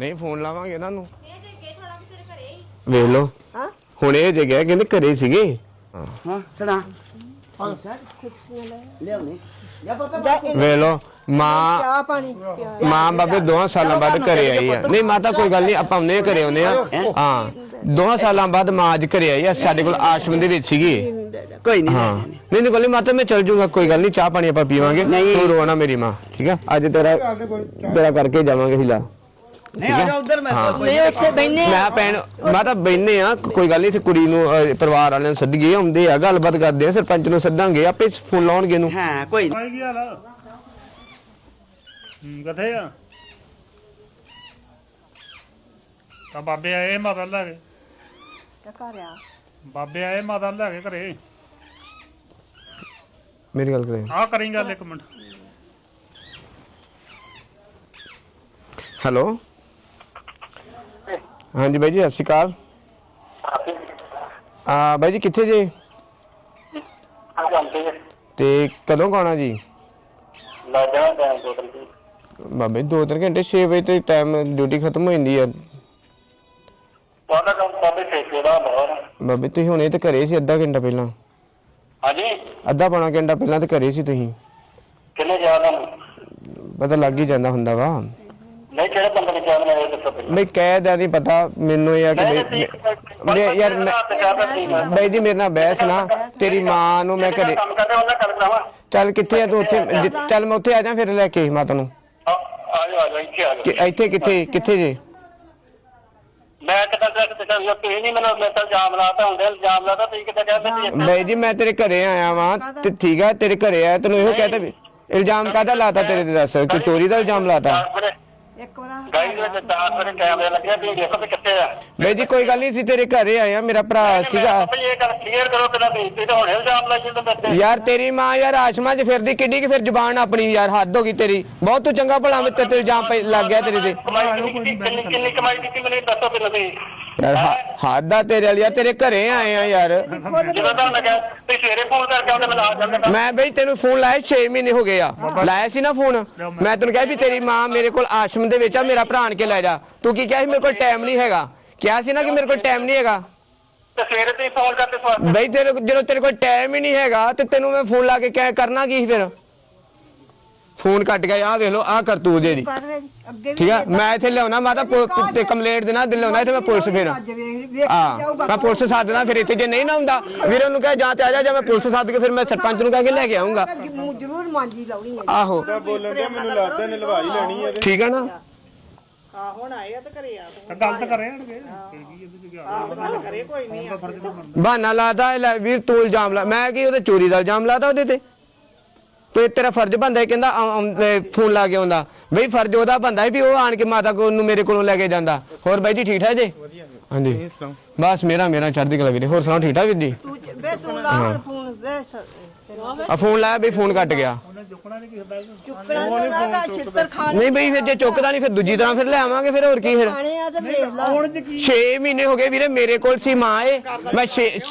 ਨਹੀਂ ਫੋਨ ਲਾਵਾਂਗੇ ਇਹਨਾਂ ਨੂੰ। ਇਹ ਤੇ ਗਏ ਥੋੜਾ ਕਿਸੇ ਦੇ ਘਰੇ ਹੀ। ਵੇਖ ਲਓ। ਹਾਂ। ਹੁਣ ਇਹ ਜੇ ਗਏ ਕਹਿੰਦੇ ਘਰੇ ਸੀਗੇ। ਹਾਂ ਹਾਂ। ਸੁਣਾ ਲਿਆਉਣੀ। ਲਓ ਮਾਂ ਚਾਹ ਪਾਣੀ ਪਿਆ ਮਾਂ ਬਾਬੇ ਦੋਹਾਂ ਸਾਲਾਂ ਬਾਅਦ ਘਰੇ ਆਈ ਆ। ਨਹੀਂ ਮਾਤਾ ਕੋਈ ਗੱਲ ਨਹੀਂ ਆਪਾਂ ਉਹਨੇ ਘਰੇ ਆਉਂਦੇ ਆ। ਹਾਂ? ਦੋਹਾਂ ਸਾਲਾਂ ਬਾਅਦ ਮਾਂ ਅੱਜ ਘਰੇ ਆਈ ਆ ਸਾਡੇ ਕੋਲ ਆਸ਼ਰਮ ਦੇ ਵਿੱਚ ਸੀਗੀ। ਕੋਈ ਨਹੀਂ ਹਾਂ। ਨਹੀਂ ਨਹੀਂ। ਕੋਈ ਨੀ ਮਾਤਾ ਮੈਂ ਚੱਲ ਜੂਗਾ ਕੋਈ ਗੱਲ ਨਹੀਂ ਚਾਹ ਪਾਣੀ ਆਪਾਂ ਪੀਵਾਂਗੇ। ਨਹੀਂ। ਤੂੰ ਰੋਣਾ ਮੇਰੀ ਮਾਂ ਠੀਕ ਆ? ਅੱਜ ਤੇਰਾ ਤੇਰਾ ਕਰਕੇ ਜਾਵਾਂਗੇ ਹਿਲਾ। ਨਹੀਂ ਆ ਜਾ ਉਧਰ ਮੈਂ ਕੋਈ ਨਹੀਂ ਉੱਥੇ ਬੈਨੇ ਮੈਂ ਭੈਣ ਮੈਂ ਤਾਂ ਬੈਨੇ ਆ ਕੋਈ ਗੱਲ ਨਹੀਂ ਇੱਥੇ ਕੁੜੀ ਨੂੰ ਅਹ, ਪਰਿਵਾਰ ਵਾਲਿਆਂ ਨੂੰ ਸੱਦੀਏ ਆਉਂਦੇ ਆ ਗੱਲਬਾਤ ਕਰਦੇ ਆ ਸਰਪੰਚ ਨੂੰ ਸੱਦਾਂਗੇ ਆਪੇ ਫੋਨ ਲਾਉਣਗੇ ਨੂੰ ਹਾਂ ਕੋਈ ਨੀ। ਆਈ ਕੀ ਹਾਲ ਆ? ਹੂੰ ਕਿੱਥੇ ਆ? ਤਾਂ ਬਾਬੇ ਆਏ ਮਾਤਾ ਲੈ ਕੇ। ਘਰ ਆ ਬਾਬੇ ਆਏ ਮਾਤਾ ਲੈ ਕੇ ਘਰੇ। ਮੇਰੀ ਗੱਲ ਕਰੇ ਆ ਕਰੀ ਗੱਲ ਇੱਕ ਮਿੰਟ। ਹੈਲੋ? ਹਾਂਜੀ ਬਾਈ ਜੀ ਸਤਿ ਸ਼੍ਰੀ ਅਕਾਲ। ਆ ਬਾਈ ਜੀ ਕਿੱਥੇ ਜੇ? ਤੇ ਕਦੋਂ ਕਾਣਾ ਜੀ? ਬਾਬੇ 2-3 ਘੰਟੇ 6 ਵਜੇ ਤੇ ਟਾਈਮ ਡਿਊਟੀ ਖਤਮ ਹੋ ਜਾਂਦੀ ਆ। ਬਾਬੇ ਤੁਸੀਂ ਹੁਣੇ ਤੇ ਘਰੇ ਸੀ ਅੱਧਾ ਘੰਟਾ ਪਹਿਲਾਂ? ਹਾਂਜੀ ਅੱਧਾ ਪੌਣਾ ਘੰਟਾ ਪਹਿਲਾਂ ਤੇ ਘਰੇ ਸੀ ਤੁਸੀਂ? ਕਿੰਨੇ ਜ਼ਿਆਦਾ ਪਤਾ ਲੱਗ ਹੀ ਜਾਂਦਾ ਹੁੰਦਾ ਵਾ। ਨਹੀਂ ਕਿਹੜੇ ਬੰਦੇ ਨੇ ਕਿਹਾ ਮੈਨੂੰ ਇਹ ਦੱਸੋ ਪਹਿਲਾਂ ਮੈਂ ਦਾ ਨਹੀਂ ਪਤਾ ਮੈਨੂੰ ਇਹ ਆ ਕਿ ਨਹੀਂ ਮੈਂ- ਮੈਂ- ਯਾਰ ਮੈਂ- ਬਾਈ ਜੀ ਮੇਰੇ ਨਾਲ ਬਹਿਸ ਨਾ। ਤੇਰੀ ਮਾਂ ਨੂੰ ਮੈਂ ਘਰੇ ਕੰਮ ਕਰਦੇ ਉਹਨਾਂ ਕਰ ਕਰਾਵਾ ਚੱਲ ਕਿੱਥੇ ਆ ਤੂੰ ਉੱਥੇ? ਜਿ- ਚੱਲ ਮੈਂ ਉੱਥੇ ਆ ਜਾ ਫਿਰ ਲੈ ਕੇ ਮਾਤਾ ਨੂੰ ਆ ਜਾਓ ਆ ਜਾਓ ਇੱਥੇ ਆ ਜਾਓ ਕਿ- ਇੱਥੇ ਕਿੱਥੇ ਕਿੱਥੇ ਜੇ? ਮੈਂ ਕਿਦਾਂ ਤੱਕ ਤੇ ਚੱਲ ਤੁਸੀਂ ਨਹੀਂ ਮੈਨੂੰ ਮੈਂ ਤਾਂ ਜਾਮ ਲਾਤਾ ਹੁੰਦੇ ਜਾਮ ਲਾਤਾ ਤੁਸੀਂ ਕਿਦਾਂ ਕਹਿੰਦੇ ਸੀ? ਬਾਈ ਜੀ ਮੈਂ ਤੇਰੇ ਘਰੇ ਆਇਆ ਵਾਂ। ਤੇ ਠੀਕ ਆ ਤੇਰੇ ਘਰੇ ਆਇਆ ਤੈਨੂੰ ਇਹੋ ਕਹਤਾ ਵੀ ਇਲਜ਼ਾਮ ਕਾਹਦਾ ਲਾਤਾ ਤੇਰੇ ਤੇ ਦੱਸ? ਕੋਈ ਚੋਰੀ ਦਾ ਇਲਜ਼ਾਮ ਲਾਤਾ? ਇੱਕ ਵਾਰ ਗਾਈ ਦੇ ਵਿੱਚ ਚਾਰ ਸਾਰੇ ਕੈਮਰੇ ਲੱਗੇ ਵੀ ਦੇਖੋ ਵੀ ਕਿੱਥੇ ਆ। ਬਾਈ ਜੀ ਕੋਈ ਗੱਲ ਨਹੀਂ ਸੀ ਤੇਰੇ ਘਰੇ ਆਇਆ ਮੇਰਾ ਭਰਾ ਸੀਗਾ। ਆਪੇ ਇਹ ਗੱਲ ਕਲੀਅਰ ਕਰੋ ਕਿਦਾਂ ਬੇਇੱਜ਼ਤੀ ਤੇ ਹੁਣ ਇਲਜ਼ਾਮ ਲਾਈ ਜਾਂਦੇ ਮੇਰੇ ਤੇ ਯਾਰ ਤੇਰੀ ਮਾਂ ਯਾਰ ਆਸ਼ਮਾ 'ਚ ਫਿਰਦੀ ਕਿੱਡੀ ਕਿ ਫਿਰ ਜ਼ੁਬਾਨ ਆਪਣੀ ਯਾਰ ਹੱਦ ਹੋ ਗਈ ਤੇਰੀ। ਬਹੁਤ ਤੂੰ ਚੰਗਾ ਭਲਾ ਮੈਂ ਤੇ ਇਲਜ਼ਾਮ ਪੈ- ਲੱਗ ਗਿਆ ਤੇਰੇ ਤੇ। ਕਮਾਈ ਕਿੰਨੀ ਕੀਤੀ ਕਿੰਨੀ ਕਿੰਨੀ ਕਮਾਈ ਕੀਤੀ ਮੈਨੂੰ ਇਹ ਦੱਸੋ ਪਹਿਲਾਂ ਤੁਸੀਂ। ਯਾਰ ਹੱਦ ਆ ਤੇਰੇ ਵਾਲੀ ਯਾਰ ਤੇਰੇ ਘਰੇ ਆਏ ਆ ਯਾਰ। ਜਦੋਂ ਤਾਂ ਮੈਂ ਸਵੇਰੇ ਫੋਨ ਕਰਕੇ ਜਾਂਦਾ ਬਈ ਤੈਨੂੰ ਫੋਨ ਲਾਇਆ 6 ਮਹੀਨੇ ਹੋ ਗਏ ਆ। ਲਾਇਆ ਸੀ ਨਾ ਫੋਨ ਮੈਂ ਤੈਨੂੰ ਕਿਹਾ ਵੀ ਤੇਰੀ ਮਾਂ ਮੇਰੇ ਕੋਲ ਆਸ਼ਰਮ ਦੇ ਵਿੱਚ ਆ ਮੇਰਾ ਭਰਾ ਆਣ ਕੇ ਲੈ ਜਾ। ਤੂੰ ਕੀ ਕਿਹਾ ਸੀ? ਮੇਰੇ ਕੋਲ ਟਾਈਮ ਨਹੀਂ ਹੈਗਾ। ਕਿਹਾ ਸੀ ਨਾ ਕਿ ਮੇਰੇ ਕੋਲ ਟਾਈਮ ਨਹੀਂ ਹੈਗਾ। ਤੇ ਸਵੇਰੇ ਤੁਸੀਂ ਫੋਨ ਕਰਕੇ ਸਵਾਲ ਬਈ ਤੇਰੇ ਜਦੋਂ ਤੇਰੇ ਕੋਲ ਟਾਈਮ ਹੀ ਨਹੀਂ ਹੈਗਾ ਤੇ ਤੈਨੂੰ ਮੈਂ ਫੋਨ ਲਾ ਕੇ ਕਹਿ ਕਰਨਾ ਕੀ ਫਿਰ? ਫੋਨ ਕੱਟ ਗਿਆ ਆ ਵੇਖ ਲਓ ਆ ਕਰ ਤੂੰ ਦੇ ਦੀ ਅੱਗੇ ਵੀ ਠੀਕ ਆ ਮੈਂ ਇੱਥੇ ਲਿਆਉਣਾ ਮਾਤਾ ਪੁ- ਤੇ ਕੰਪਲੇਂਟ ਦੇਣਾ ਦਿਲ ਲਿਆਉਣਾ ਇੱਥੇ ਮੈਂ ਪੁਲਿਸ ਫਿਰ ਅੱਜ ਵੇਖ ਵੇਖ ਆ ਮੈਂ ਪੁਲਿਸ ਸੱਦਣਾ ਫਿਰ ਇੱਥੇ ਜੇ ਨਹੀਂ ਨਾ ਹੁੰਦਾ ਵੀਰ ਉਹਨੂੰ ਕਹੇ ਜਾਂ ਤੇ ਆ ਜਾ ਜਾਂ ਮੈਂ ਪੁਲਿਸ ਸੱਦ ਕੇ ਫਿਰ ਮੈਂ ਸਰਪੰਚ ਨੂੰ ਕਹਿ ਕੇ ਲੈ ਕੇ ਆਉਂਗਾ ਜ਼ਰੂਰ ਮਾਂਜੀ ਲਾਉਣੀ ਹੈ। ਆਹੋ। ਬੋਲਣ ਦੇ ਮੈਨੂੰ ਲੱਗਦਾ ਨੇ ਲਵਾਈ ਲੈਣੀ ਹੈ ਠੀਕ ਆ ਨਾ? ਤਾਂ ਗੱਲ ਤਾਂ ਕਰੇ ਹਣਗੇ ਕੀ ਇਹਦੇ ਚ ਗਿਆ ਗੱਲ ਕਰੇ ਕੋਈ ਨਹੀਂ ਆ। ਬਹਾਨਾ ਲਾਦਾ ਵੀਰ ਤੂੰ ਇਲਜ਼ਾਮ ਲਾ ਮੈਂ ਕੀ ਉਹਦੇ ਚੋਰੀ ਦਾ ਇਲਜ਼ਾਮ ਲਾਦਾ ਉਹਦੇ ਤੇ? ਤੇ ਤੇਰਾ ਫਰਜ਼ ਬੰਦਾ ਹੈ ਕਹਿੰਦਾ ਆਉਂ- ਆਉਂ- ਤੇ ਫੋਨ ਲਾ ਕੇ ਆਉਂਦਾ। ਬਈ ਫਰਜ਼ ਉਹਦਾ ਬੰਦਾ ਹੈ ਵੀ ਉਹ ਆਣ ਕੇ ਮਾਤਾ ਕੋਲ ਨੂੰ ਮੇਰੇ ਕੋਲੋਂ ਲੈ ਕੇ ਜਾਂਦਾ। ਹੋਰ ਬਾਈ ਜੀ ਠੀਕ ਠਾਕ ਜੀ? ਹਾਂਜੀ। ਬਸ ਮੇਰਾ ਮੇਰਾ ਚੜ੍ਹਦੀ ਕਲਾ ਵੀਰੇ। ਹੋਰ ਸੁਣਾਓ ਠੀਕ ਠਾਕ ਵੀਰ ਜੀ? ਤੂੰ ਵੇ ਤੂੰ ਲਾ ਹੁਣ ਫੋਨ ਵੇ ਆ ਫੋਨ ਲਾਇਆ ਬਈ ਫੋਨ ਕੱਟ ਗਿਆ। ਚੁੱਕਣਾ ਨਹੀਂ ਕਿਸੇ ਦਾ ਚੁੱਕਣਾ ਨਹੀਂ ਹੈਗਾ ਛਿੱਤਰ ਖਾਣੇ ਨਹੀਂ ਬਈ ਫਿਰ ਜੇ ਚੁੱਕਦਾ ਨਹੀਂ ਫਿਰ ਦੂਜੀ ਤਰ੍ਹਾਂ ਫਿਰ ਲੈ ਆਵਾਂਗੇ ਫਿਰ ਹੋਰ ਕੀ ਫਿਰ? ਖਾਣੇ ਆ ਤੇ ਵੇਖ ਲਾ। ਹੁਣ ਚ ਕੀ 6 ਮਹੀਨੇ ਹੋ ਗਏ ਵੀਰੇ ਮੇਰੇ ਕੋਲ ਸੀ ਮਾਂ ਏ ਮੈਂ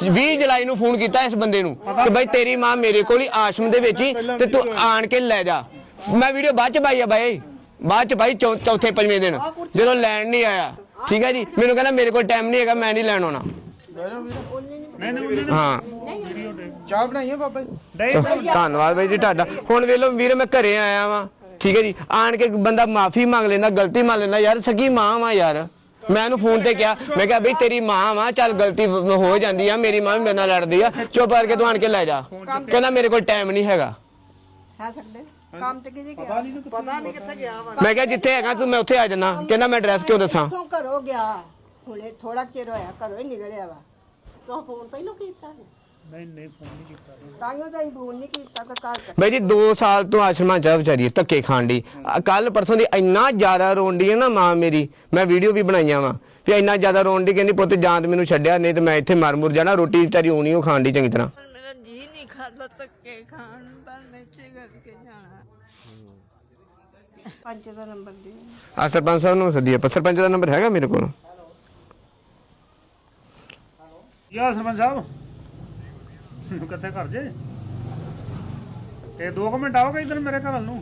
20 ਜੁਲਾਈ ਨੂੰ ਫੋਨ ਕੀਤਾ ਇਸ ਬੰਦੇ ਨੂੰ ਕਿ ਬਾਈ ਤੇਰੀ ਮਾਂ ਮੇਰੇ ਕੋਲ ਹੀ ਆਸ਼ਰਮ ਦੇ ਵਿੱਚ ਹੀ ਤੇ ਤੂੰ ਆਣ ਕੇ ਲੈ ਜਾ। ਮੈਂ ਵੀਡੀਓ ਬਾਅਦ ਚ ਪਾਈ ਆ ਬਾਈ। ਬਾਅਦ ਚ ਪਾਈ ਚੌ- ਚੌਥੇ ਪੰਜਵੇਂ ਦਿਨ। ਜਦੋਂ ਲੈਣ ਨਹੀਂ ਆਇਆ। ਠੀਕ ਹੈ ਜੀ? ਮੈਨੂੰ ਕਹਿੰਦਾ ਮੇਰੇ ਕੋਲ ਟਾਈਮ ਨਹੀਂ ਹੈਗਾ ਮੈਂ ਨਹੀਂ ਲੈਣ ਆਉਣਾ। ਨਹੀਂ ਨਹੀਂ ਉਹਨੇ ਹਾਂ। ਚਾਹ ਬਣਾਈਏ ਬਾਬਾ ਜੀ? ਨਹੀਂ ਧੰਨਵਾਦ ਬਾਈ ਜੀ ਤੁਹਾਡਾ। ਹੁਣ ਵੇਖ ਲਓ ਵੀਰ ਮੈਂ ਘਰੇ ਆਇਆ ਵਾਂ। ਠੀਕ ਹੈ ਜੀ? ਆਣ ਕੇ ਬੰਦਾ ਮਾਫੀ ਮੰਗ ਲੈਂਦਾ ਗਲਤੀ ਮੰਨ ਲੈਂਦਾ ਯਾਰ ਸਗੀ ਮਾਂ ਵਾਂ ਯਾਰ। ਮੈਂ ਉਹਨੂੰ ਫੋਨ ਤੇ ਕਿਹਾ ਮੈਂ ਕਿਹਾ ਬਈ ਤੇਰੀ ਮਾਂ ਵਾਂ ਚੱਲ ਗਲਤੀ ਹੋ ਜਾਂਦੀ ਆ ਮੇਰੀ ਮਾਂ ਵੀ ਮੇਰੇ ਨਾਲ ਲੜਦੀ ਆ। ਚੁੱਪ ਕਰਕੇ ਤੂੰ ਆਣ ਕੇ ਲੈ ਜਾ। ਕਹਿੰਦਾ ਮੇਰੇ ਕੋਲ ਟਾਈਮ ਨਹੀਂ ਹੈਗਾ। ਸਕਦੇ? ਕੰਮ ਚ ਕਿਹਦੇ ਗਿਆ? ਪਤਾ ਨਹੀਂ ਕਿੱਥੇ ਗਿਆ ਵਾ। ਮੈਂ ਕਿਹਾ ਜਿੱਥੇ ਹੈਗਾ ਤੂੰ ਮੈਂ ਉੱਥੇ ਆ ਜਾਣਾ ਕਹਿੰਦਾ ਮੈਂ ਐਡਰੈਸ ਕਿਉਂ ਦੱਸਾਂ? ਕਿੱਥੋਂ ਘਰੋਂ ਗਿਆ? ਹੁਣੇ ਥੋੜਾ ਚਿਰ ਹੋਇਆ ਘਰੋਂ ਹੀ ਨਿਕਲਿਆ ਵਾ। ਤੂੰ ਫੋਨ ਪਹਿਲਾਂ ਕੀਤਾ ਨਹੀਂ ਨਹੀਂ ਫੋਨ ਨਹੀਂ ਕੀਤਾ। ਤਾਂਿਓ ਤਾਂ ਹੀ ਫੋਨ ਨਹੀਂ ਕੀਤਾ ਕਿ ਘਰ ਬਈ ਜੀ 2 ਸਾਲ ਤੋਂ ਆਸ਼ਰਮਾਂ ਚ ਆ ਵਿਚਾਰੀ ਧੱਕੇ ਖਾਣ ਦੀ ਕੱਲ ਪਰਸੋਂ ਦੀ ਇੰਨਾ ਜ਼ਿਆਦਾ ਰੋਂਦੀ ਹੈ ਨਾ ਮਾਂ ਮੇਰੀ। ਮੈਂ ਵੀਡੀਓ ਵੀ ਬਣਾਈਆਂ ਵਾ। ਵੀ ਇੰਨਾ ਜ਼ਿਆਦਾ ਰੋਂਦੀ ਕਹਿੰਦੀ ਪੁੱਤ ਜਾਂ ਤੇ ਮੈਨੂੰ ਛੱਡਿਆ ਨਹੀਂ ਤੇ ਮੈਂ ਇੱਥੇ ਮਰ ਮੁਰ ਜਾਣਾ ਰੋਟੀ ਵਿਚਾਰੀ ਹੋਣੀ ਉਹ ਖਾਣ ਦੀ ਚੰਗੀ ਤਰ੍ਹਾਂ। ਮੇਰਾ ਜੀ ਨਹੀਂ ਖਾਦਾ ਧੱਕੇ ਖਾਣ ਪਰ ਮੇਚੇ ਕਰਕੇ ਜਾਣਾ। ਪੰਜ ਦਾ ਨੰਬਰ ਦੇ। ਆ ਸਰਪੰਚ ਸਾਹਿਬ ਨੂੰ ਸੱਦੀਏ ਪਰ ਸਰਪੰਚ ਦਾ ਨੰਬਰ ਹੈਗਾ ਮੇਰੇ ਕੋਲ। ਯਾ ਸਰਪੰਚ ਸਾਹਿਬ? ਕਿੱਥੇ ਘਰ ਜੇ? ਇਹ 2 ਮਿੰਟ ਆਓਗੇ ਇਧਰ ਮੇਰੇ ਘਰ ਵੱਲ ਨੂੰ?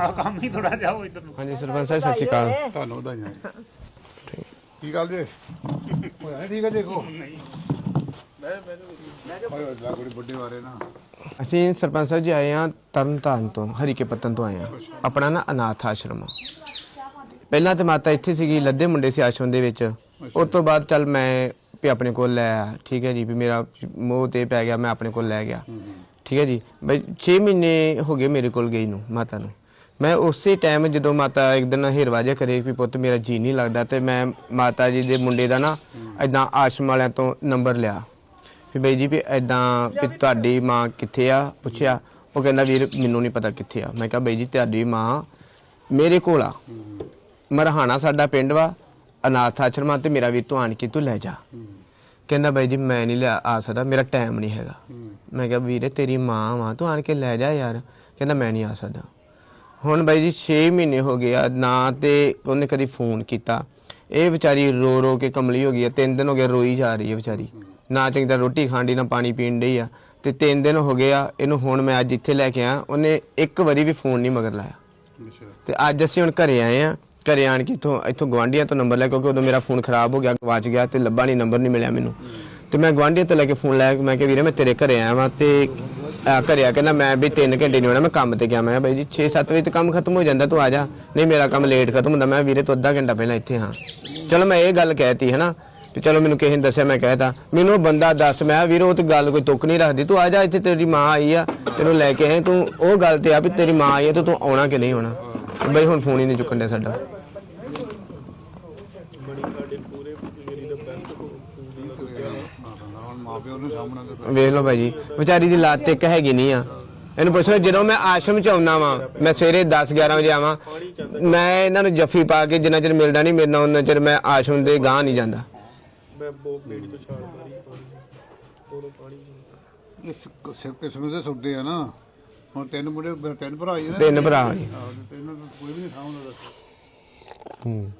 ਆ ਕੰਮ ਹੀ ਥੋੜਾ ਜਿਹਾ ਉਹ ਇਧਰ ਨੂੰ। ਹਾਂਜੀ ਸਰਪੰਚ ਸਾਹਿਬ ਸਤਿ ਸ਼੍ਰੀ ਅਕਾਲ। ਤੁਹਾਨੂੰ ਵਧਾਈਆਂ ਜੀ। ਕੀ ਗੱਲ ਜੇ? ਹੋਇਆ ਨੀ ਠੀਕ ਹੈ ਦੇਖੋ। ਨਹੀਂ। ਹੋਇਆ ਜਾ ਕੋਈ ਵੱਡੇ ਵਾਰੇ ਨਾ। ਅਸੀਂ ਸਰਪੰਚ ਸਾਹਿਬ ਜੀ ਆਏ ਆ ਤਰਨਤਾਰਨ ਤੋਂ ਹਰੀਕੇ ਪੱਤਨ ਤੋਂ ਆਏ ਆ ਆਪਣਾ ਨਾ ਅਨਾਥ ਆਸ਼ਰਮ ਆ। ਪਹਿਲਾਂ ਤੇ ਮਾਤਾ ਇੱਥੇ ਸੀਗੀ ਲੱਦੇ ਮੁੰਡੇ ਸੀ ਆਸ਼ਰਮ ਦੇ ਵਿੱਚ। ਉਸ ਤੋਂ ਬਾਅਦ ਚੱਲ ਮੈਂ ਵੀ ਆਪਣੇ ਕੋਲ ਲੈ ਆਇਆ ਠੀਕ ਹੈ ਜੀ ਵੀ ਮੇਰਾ ਮੋਹ ਤੇ ਪੈ ਗਿਆ ਮੈਂ ਆਪਣੇ ਕੋਲ ਲੈ ਗਿਆ। ਠੀਕ ਹੈ ਜੀ ਬਈ 6 ਮਹੀਨੇ ਹੋ ਗਏ ਮੇਰੇ ਕੋਲ ਗਈ ਨੂੰ ਮਾਤਾ ਨੂੰ। ਮੈਂ ਉਸੇ ਟਾਈਮ ਜਦੋਂ ਮਾਤਾ ਇੱਕ ਦਿਨ ਹੇਰਵਾਜਾ ਕਰੇ ਵੀ ਪੁੱਤ ਮੇਰਾ ਜੀ ਨਹੀਂ ਲੱਗਦਾ ਤੇ ਮੈਂ ਮਾਤਾ ਜੀ ਦੇ ਮੁੰਡੇ ਦਾ ਨਾ ਐਦਾਂ ਆਸ਼ਰਮ ਵਾਲਿਆਂ ਤੋਂ ਨੰਬਰ ਲਿਆ। ਵੀ ਬਈ ਜੀ ਵੀ ਐਦਾਂ ਵੀ ਤੁਹਾਡੀ ਮਾਂ ਕਿੱਥੇ ਆ? ਪੁੱਛਿਆ। ਉਹ ਕਹਿੰਦਾ ਵੀਰ ਮੈਨੂੰ ਨਹੀਂ ਪਤਾ ਕਿੱਥੇ ਆ। ਮੈਂ ਕਿਹਾ ਬਈ ਜੀ ਤੁਹਾਡੀ ਮਾਂ ਮੇਰੇ ਕੋਲ ਆ। ਮਰਹਾਣਾ ਸਾਡਾ ਪਿੰਡ ਵਾ ਅਨਾਥ ਆਸ਼ਰਮ ਆ ਤੇ ਮੇਰਾ ਵੀਰ ਤੂੰ ਆਣ ਕੇ ਤੂੰ ਲੈ ਜਾ। ਕਹਿੰਦਾ ਬਾਈ ਜੀ ਮੈਂ ਨਹੀਂ ਲਿਆ ਆ ਸਕਦਾ ਮੇਰਾ ਟਾਈਮ ਨਹੀਂ ਹੈਗਾ। ਮੈਂ ਕਿਹਾ ਵੀਰੇ ਤੇਰੀ ਮਾਂ ਵਾ ਤੂੰ ਆਣ ਕੇ ਲੈ ਜਾ ਯਾਰ। ਕਹਿੰਦਾ ਮੈਂ ਨਹੀਂ ਆ ਸਕਦਾ। ਹੁਣ ਬਾਈ ਜੀ 6 ਮਹੀਨੇ ਹੋ ਗਏ ਆ ਨਾ ਤੇ ਉਹਨੇ ਕਦੀ ਫੋਨ ਕੀਤਾ। ਇਹ ਵਿਚਾਰੀ ਰੋ ਰੋ ਕੇ ਕਮਲੀ ਹੋ ਗਈ ਆ ਤਿੰਨ ਦਿਨ ਹੋ ਗਏ ਰੋਈ ਜਾ ਰਹੀ ਹੈ ਵਿਚਾਰੀ। ਨਾ ਚੰਗੀ ਤਰ੍ਹਾਂ ਰੋਟੀ ਖਾਂਦੀ ਨਾ ਪਾਣੀ ਪੀਣ ਡਈ ਆ। ਤੇ ਤਿੰਨ ਦਿਨ ਹੋ ਗਏ ਆ ਇਹਨੂੰ ਹੁਣ ਮੈਂ ਅੱਜ ਇੱਥੇ ਲੈ ਕੇ ਆਇਆ। ਉਹਨੇ ਇੱਕ ਵਾਰੀ ਵੀ ਫੋਨ ਨਹੀਂ ਮਗਰ ਲਾਇਆ। ਤੇ ਅੱਜ ਅਸੀਂ ਹੁਣ ਘਰੇ ਆਏ ਆ। ਘਰੇ ਆਣ ਕੇ ਇੱਥੋਂ ਇੱਥੋਂ ਗਵਾਂਢੀਆਂ ਤੋਂ ਨੰਬਰ ਲੈ ਕਿਉਂਕਿ ਉਦੋਂ ਮੇਰਾ ਫੋਨ ਖਰਾਬ ਹੋ ਗਿਆ ਗਵਾਚ ਗਿਆ ਤੇ ਲੱਭਾ ਨਹੀਂ ਨੰਬਰ ਨਹੀਂ ਮਿਲਿਆ ਮੈਨੂੰ। ਤੇ ਮੈਂ ਗਵਾਂਢੀਆਂ ਤੋਂ ਲੈ ਕੇ ਫੋਨ ਲਾਇਆ ਮੈਂ ਕਿਹਾ, ਵੀਰੇ, ਮੈਂ ਤੇਰੇ ਘਰੇ ਆਇਆ ਵਾਂ ਤੇ ਘਰੇ ਆ ਕਹਿੰਦਾ ਮੈਂ ਵੀ 3 ਘੰਟੇ ਨਹੀਂ ਹੋਣਾ, ਮੈਂ ਕੰਮ ਤੇ ਗਿਆ, ਮੈਂ ਬਾਈ ਜੀ 6-7 ਵਜੇ ਤੇ ਕੰਮ ਖਤਮ ਹੋ ਜਾਂਦਾ, ਤੂੰ ਆ ਜਾ। ਨਹੀਂ, ਮੇਰਾ ਕੰਮ ਲੇਟ ਖਤਮ ਹੁੰਦਾ। ਮੈਂ ਵੀਰੇ, ਤੋਂ ਅੱਧਾ ਘੰਟਾ ਪਹਿਲਾਂ ਇੱਥੇ ਹਾਂ ਚਲੋ, ਮੈਂ ਇਹ ਗੱਲ ਕਹਿਤੀ ਹੈ ਨਾ ਵੀ ਚਲੋ, ਮੈਨੂੰ ਕਿਸੇ ਨੇ ਦੱਸਿਆ, ਮੈਂ ਕਹਿਤਾ। ਮੈਨੂੰ ਉਹ ਬੰਦਾ ਦੱਸ, ਮੈਂ ਕਿਹਾ, ਵੀਰ, ਉਹ ਤੇ ਗੱਲ ਕੋਈ ਤੁੱਕ ਨਹੀਂ ਰੱਖਦੀ। ਤੂੰ ਆ ਜਾ, ਇੱਥੇ ਤੇਰੀ ਮਾਂ ਆਈ ਆ, ਤੈਨੂੰ ਲੈ ਕੇ ਆਏ ਤੂੰ ਉਹ ਗੱਲ ਤੇ ਆ ਵੀ ਤੇਰੀ ਮਾਂ ਆਈ ਆ ਤੇ ਤੂੰ ਆਉਣਾ ਕਿ ਨਹੀਂ ਆਉਣਾ? ਬਈ, ਹੁਣ ਫੋਨ ਹੀ ਨਹੀਂ ਚੁੱਕਣ ਡਿਆ ਸਾਡਾ। ਮਾਂ ਸਾਹਮਣੇ ਤੇ। ਵੇਖ ਲਓ ਭਾਈ ਜੀ ਵਿਚਾਰੀ ਦੀ ਲਾਤ ਤੇ ਇੱਕ ਹੈਗੀ ਨਹੀਂ ਆ। ਇਹਨੂੰ ਪੁੱਛੋ ਜਦੋਂ ਮੈਂ ਆਸ਼ਰਮ ਚ ਆਉਣਾ ਵਾਂ ਮੈਂ ਸਵੇਰੇ 10 11 ਵਜੇ ਆਵਾਂ ਮੈਂ ਇਹਨਾਂ ਨੂੰ ਜੱਫੀ ਪਾ ਕੇ ਜਿੰਨਾ ਚਿਰ ਮਿਲਦਾ ਨਹੀਂ ਮੇਰੇ ਨਾਲ ਉਹਨਾਂ ਚਿਰ ਮੈਂ ਆਸ਼ਰਮ ਦੇ ਗਾਂ ਨਹੀਂ ਜਾਂਦਾ। ਇਸ ਸਿਰ ਕਿਸਮ ਦੇ ਸੁਣਦੇ ਆ ਨਾ। ਹੁਣ ਤਿੰਨ ਮੁੰਡੇ ਮੇਰੇ ਤਿੰਨ ਭਰਾ ਹੀ ਨੇ। ਤਿੰਨ ਭਰਾ ਜੀ ਆਹੋ, ਤੇ ਇਹਨਾਂ ਨੂੰ ਕੋਈ ਵੀ ਨਹੀਂ ਸਾਹਮਣੇ ਹੂੰ।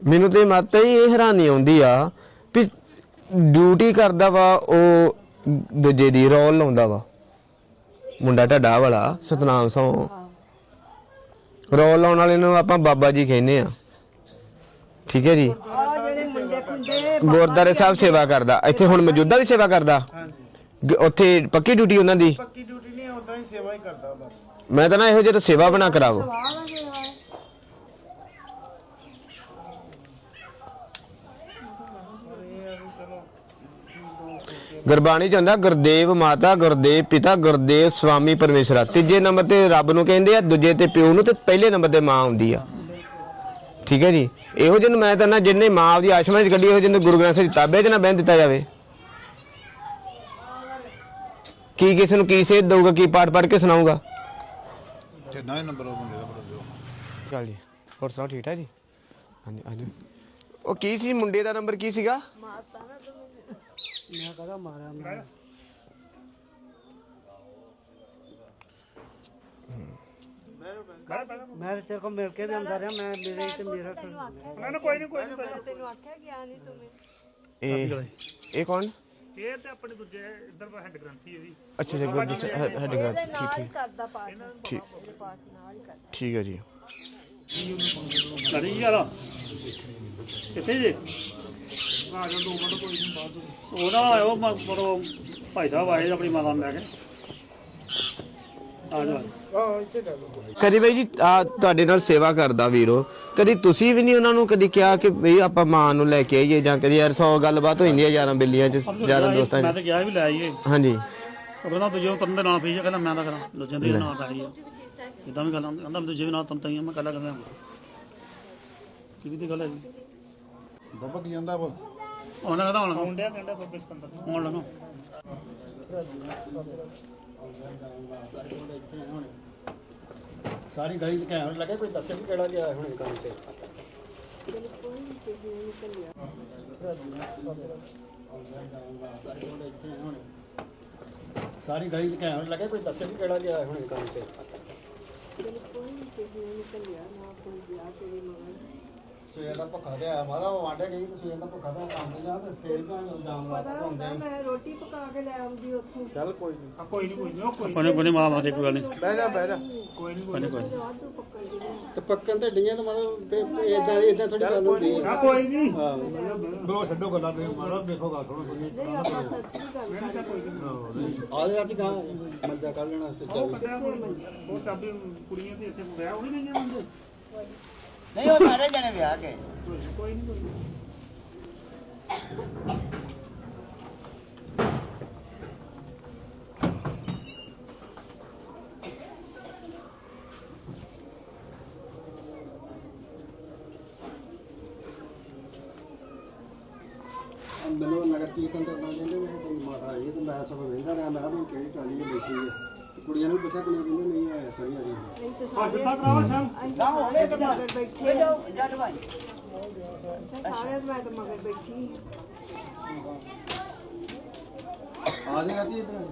ਮੈਨੂੰ ਤੇ ਮਾਤਾ ਹੀ ਇਹ ਹੈਰਾਨੀ ਆਉਂਦੀ ਆ ਵੀ ਡਿਊਟੀ ਕਰਦਾ ਵਾ ਉਹ ਦੂਜੇ ਦੀ ਰੋਲ ਲਾਉਂਦਾ ਵਾ। ਮੁੰਡਾ ਢੱਡਾ ਵਾਲਾ ਸਤਨਾਮ ਸਿੰਘ ਰੋਲ ਲਾਉਣ ਵਾਲੇ ਨੂੰ ਆਪਾਂ ਬਾਬਾ ਜੀ ਕਹਿੰਦੇ ਆ। ਠੀਕ ਹੈ ਜੀ? ਗੁਰਦਾਰੇ ਸਾਹਿਬ ਸੇਵਾ ਕਰਦਾ। ਇੱਥੇ ਹੁਣ ਮੌਜੂਦਾ ਵੀ ਸੇਵਾ ਕਰਦਾ? ਗ- ਉੱਥੇ ਪੱਕੀ ਡਿਊਟੀ ਉਹਨਾਂ ਦੀ? ਪੱਕੀ ਡਿਊਟੀ ਨਹੀਂ ਉਦਾਂ ਹੀ ਸੇਵਾ ਹੀ ਕਰਦਾ ਬਸ। ਮੈਂ ਤਾਂ ਨਾ ਇਹੋ ਜਿਹਾ ਸੇਵਾ ਬਣਾ ਕਰਾਵੋ। ਗੁਰਬਾਣੀ ਚ ਹੁੰਦਾ ਗੁਰਦੇਵ ਮਾਤਾ ਗੁਰਦੇਵ ਪਿਤਾ ਗੁਰਦੇਵ ਸਵਾਮੀ ਪਰਮੇਸ਼ਰਾ। ਤੀਜੇ ਨੰਬਰ ਤੇ ਰੱਬ ਨੂੰ ਕਹਿੰਦੇ ਆ ਦੂਜੇ ਤੇ ਪਿਓ ਨੂੰ ਤੇ ਪਹਿਲੇ ਨੰਬਰ ਤੇ ਮਾਂ ਹੁੰਦੀ ਆ। ਠੀਕ ਹੈ ਜੀ? ਇਹੋ ਜਿਹੇ ਨੂੰ ਮੈਂ ਤਾਂ ਨਾ ਜਿੰਨੇ ਮਾਂ ਆਪਦੀ ਆਸ਼ਰਮ ਚ ਕੱਢੀ ਇਹੋ ਜਿਹੇ ਨੂੰ ਗੁਰੂ ਗ੍ਰੰਥ ਸਾਹਿਬ ਦੀ ਕਿਤਾਬੇ ਚ ਨਾ ਬਹਿਣ ਦਿੱਤਾ ਜਾਵੇ। ਕੀ ਕਿਸੇ ਨੂੰ ਕੀ ਸੇਧ ਦਊਗਾ ਕੀ ਪਾਠ ਪੜ੍ਹ ਕੇ ਸੁਣਾਊਗਾ? ਤੇ ਨਾ ਨੰਬਰ ਉਹ ਮੁੰਡੇ ਦਾ ਬੜਾ ਦਿਓ। ਚੱਲ ਜੀ ਹੋਰ ਸੁਣਾਓ ਠੀਕ ਠਾਕ ਜੀ? ਹਾਂਜੀ ਹਾਂਜੀ। ਉਹ ਕੀ ਸੀ ਮੁੰਡੇ ਦਾ ਨੰਬਰ ਕੀ ਸੀਗਾ? ਮੈਂ ਤੇਰੇ ਕੋਲ ਮਿਲ ਕੇ ਵੀ ਆਉਂਦਾ ਰਿਹਾ ਮੈਂ ਮੇਰੇ ਤੇ ਮੇਰਾ ਨਾ ਨਾ ਕੋਈ ਨਹੀਂ ਕੋਈ ਨਹੀਂ ਤੈਨੂੰ ਆਖਿਆ ਗਿਆ ਨਹੀਂ ਤੂੰ ਮੈਨੂੰ ਇਹ ਇਹ ਕੌਣ? ਇਹ ਤੇ ਆਪਣੇ ਦੂਜੇ ਇੱਧਰ ਹੈਡ ਗ੍ਰੰਥੀ ਇਹਦੀ ਅੱਛਾ ਅੱਛਾ ਗੁਰਦੀ ਹੈਡ ਇਹਦੇ ਨਾਲ ਹੀ ਕਰਦਾ ਪਾਠ ਠੀਕ। ਪਾਠ ਨਾਲ ਹੀ ਕਰਦਾ। ਠੀਕ ਹੈ ਜੀ। ਲੜੀ ਯਾਰ ਕਿੱਥੇ ਜੇ? ਆ ਜਾ ਦੋ ਮਿੰਟ ਕੋਈ ਨਹੀਂ ਬਾਅਦ ਉਹ ਨਾ ਆਇਓ ਮਰੋ ਭਾਈ ਸਾਹਿਬ ਆਏ ਆਪਣੀ ਮਾਤਾ ਨੂੰ ਲੈ ਕੇ। ਆ ਜਾ ਕਦੀ ਬਈ ਜੀ ਆ ਤੁਹਾਡੇ ਨਾਲ ਸੇਵਾ ਕਰਦਾ ਵੀਰੋ। ਕਦੀ ਤੁਸੀਂ ਵੀ ਨਹੀਂ ਉਹਨਾਂ ਨੂੰ ਕਦੀ ਕਿਹਾ ਕਿ ਬਈ ਆਪਾਂ ਮਾਂ ਨੂੰ ਲੈ ਕੇ ਆਈਏ ਜਾਂ ਕਦੀ ਯਾਰ ਸੌ ਗੱਲਬਾਤ ਹੋ ਜਾਂਦੀ ਹੈ ਯਾਰਾਂ ਬੇਲੀਆਂ ਚ ਯਾਰਾਂ ਦੋਸਤਾਂ ਮੈਂ ਚ ਤਾਂ ਕਿਹਾ ਵੀ ਲੈ ਆਈਏ। ਹਾਂਜੀ। ਉਹ ਕਹਿੰਦਾ ਦੂਜੇ ਤਰਨ ਦੇ ਨਾਲ ਪਈ ਜਾ ਕਹਿੰਦਾ ਮੈਂ ਤਾਂ ਕਰਾਂ। ਦੂਜੇ ਦੇ ਨਾਲ ਤਾਂ ਆਈ ਆ। ਇਦਾਂ ਵੀ ਗੱਲ ਆਉਂਦੀ ਕਹਿੰਦਾ ਮੈਂ ਦੂਜੇ ਦੇ ਨਾਲ ਤਰਨ ਤਾਂ ਹੀ ਆ ਮੈਂ ਕੱਲਾ ਕਹਿੰਦਾ ਕੀ ਦੀ ਗੱਲ ਹੈ ਜੀ? ਬਾਬਾ ਕੀ ਜਾਂਦਾ ਵਾ। ਮੁੰਡਿਆ ਕਹਿੰਦਾ ਬੱਬੇ ਸਕੰਦਰ ਹੁਣ ਲਗਾ ਸਾਰੀ ਗਲੀ ਚ ਕੈਮਰੇ ਲੱਗੇ ਕੋਈ ਦੱਸੇ ਵੀ ਕਿਹੜਾ ਗਿਆ ਹੁਣ ਕੰਮ ਤੇ? ਸਾਰੀ ਗਲੀ ਚ ਕੈਮਰੇ ਲੱਗੇ ਕੋਈ ਦੱਸੇ ਵੀ ਕਿਹੜਾ ਗਿਆ ਹੁਣ ਕੰਮ ਤੇ? ਸਵੇਰ ਦਾ ਭੁੱਖਾ ਤੇ ਆਇਆ ਮਾਦਾ ਉਹ ਵਾਂਡੇ ਗਈ ਤੇ ਸਵੇਰ ਦਾ ਭੁੱਖਾ ਤੇ ਕੰਮ ਤੇ ਜਾ ਤੇ ਫੇਰ ਭਾਵੇਂ ਜਾਮ ਲਾ ਪਤਾ ਹੁੰਦਾ ਮੈਂ ਰੋਟੀ ਪਕਾ ਕੇ ਲੈ ਆਉਂਦੀ ਉੱਥੋਂ। ਚੱਲ ਕੋਈ ਨਹੀਂ ਕੋਈ ਨਹੀਂ ਕੋਈ ਨਹੀਂ ਕੋਈ ਨਹੀਂ ਕੋਈ ਨਹੀਂ ਮਾਂ ਮਾਤੇ ਕੋਈ ਗੱਲ ਨਹੀਂ ਬਹਿ ਜਾ ਬਹਿ ਜਾ। ਕੋਈ ਨਹੀਂ ਕੋਈ ਨਹੀਂ ਤੇ ਪੱਕਣ ਦੀ ਤੇ ਪੱਕਣ ਤੇ ਡੀਆਂ ਤਾਂ ਮਤਲਬ ਇਦਾਂ ਇਦਾਂ ਥੋੜੀ ਗੱਲ ਹੁੰਦੀ ਹੈ ਕੋਈ ਨਹੀਂ ਹਾਂ। ਬਰੋ ਛੱਡੋ ਗੱਲਾਂ ਤੇ ਮਾਰਾ ਦੇਖੋ ਗੱਲ ਸੁਣੋ ਤੁਸੀਂ ਨਹੀਂ ਆਪਾਂ ਸੱਚੀ ਗੱਲ ਕਰਦੇ ਆਵੇ ਅੱਜ ਗਾ ਮੰਜਾ ਕੱਢ ਲੈਣਾ ਤੇ ਚੱਲ। ਉਹ ਚਾਬੀ ਕੁੜੀਆਂ ਦੇ ਇੱਥੇ ਵਿਆਹ ਹੋਣੀ ਨਹੀਂ ਜਾਂਦੇ ਨਹੀਂ, ਉਹ ਸਾਰੇ ਜਣੇ ਵਿਆਹ ਗਏ ਮੈਨੂੰ ਨਗਰ ਕੀਰਤਨ ਕਰਨਾ ਕਹਿੰਦੇ ਮੈਂ ਕੋਈ ਮਾਤਾ ਆਈ ਤੇ ਮੈਂ ਸਭ ਵੇਂਦਾ ਰਿਹਾ, ਮੈਂ ਕਿਹਾ ਕਿਹੜੀ ਟਾਲੀ ਬੈਠੀ ਹੈ ਕੁੜੀਆਂ ਨੂੰ ਪੁੱਛਿਆ ਕੁੜੀਆਂ ਕਹਿੰਦੇ ਨਹੀਂ ਆਇਆ ਸਹੀ ਆ ਰਹੀ ਨਹੀਂ ਤੇ ਸਾਰੇ ਸਾਰੇ ਤੇ ਮਗਰ ਬੈਠੇ ਆ। ਸਾਰੇ ਮੈਂ ਤਾਂ ਮਗਰ ਬੈਠੀ ਆ। ਜਾਏਗਾ ਜੀ ਇਧਰ।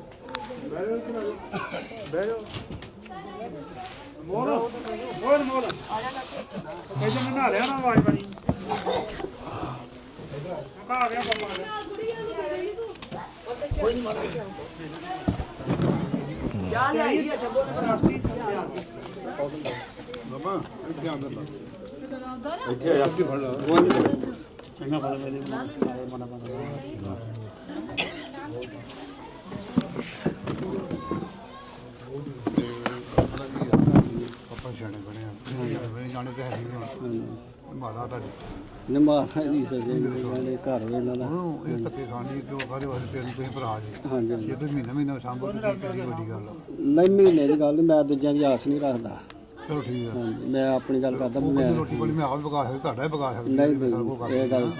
ਮੋੜ ਮੋੜ ਮੋੜ ਆ ਜਾ ਕੇ ਜੇ ਮੈਂ ਨਾ ਲਿਆ ਨਾ। ਆਵਾਜ਼ ਬਣੀ ਆ ਗਿਆ ਬੰਦਾ ਆ ਗਿਆ ਬਾਬਾ ਇਹ ਧਿਆਨ ਦੇ ਇੱਥੇ ਆ ਜਾ ਫੜ ਲਾ। ਚੰਗਾ ਫਲ ਮੇਰੇ ਮਾਰੇ ਮਨਾ ਬੰਦਾ ਪਾਪਾ ਸਿਆਣੇ ਬਣੇ ਆ। ਬਣੇ ਜਾਣੇ ਤੇ ਹੈ ਨਹੀਂ ਮਾਤਾ ਤੁਹਾਡੀ। ਨੇ ਮਾਤਾ ਦੀ ਸਜੇ ਨੇ ਘਰ ਇਹਨਾਂ ਦਾ। ਉਹਨੂੰ ਇਹ ਧੱਕੇ ਖਾਣੀ ਕਿਉਂ ਕਾਹਦੇ ਵਾਸਤੇ ਤੇਰੇ ਤੁਸੀਂ ਭਰਾ ਜੀ। ਹਾਂਜੀ। ਜੇ ਤੁਸੀਂ ਮਹੀਨਾ ਮਹੀਨਾ ਸੰਭੋ ਤਾਂ ਕਿੰਨੀ ਵੱਡੀ ਗੱਲ ਆ। ਨਹੀਂ ਮਹੀਨੇ ਦੀ ਗੱਲ ਨਹੀਂ ਮੈਂ ਦੂਜਿਆਂ ਦੀ ਆਸ ਨਹੀਂ ਰੱਖਦਾ। ਚਲੋ ਠੀਕ ਆ। ਹਾਂਜੀ, ਮੈਂ ਆਪਣੀ ਗੱਲ ਕਰਦਾ ਵੀ ਉਹ ਮੈਂ ਰੋਟੀ ਪਾਣੀ ਮੈਂ ਆਪ ਵੀ ਪਕਾ ਸਕਦਾ ਤੁਹਾਡਾ ਵੀ ਪਕਾ ਸਕਦਾ ਨਹੀਂ ਨਹੀਂ ਇਹ ਗੱਲ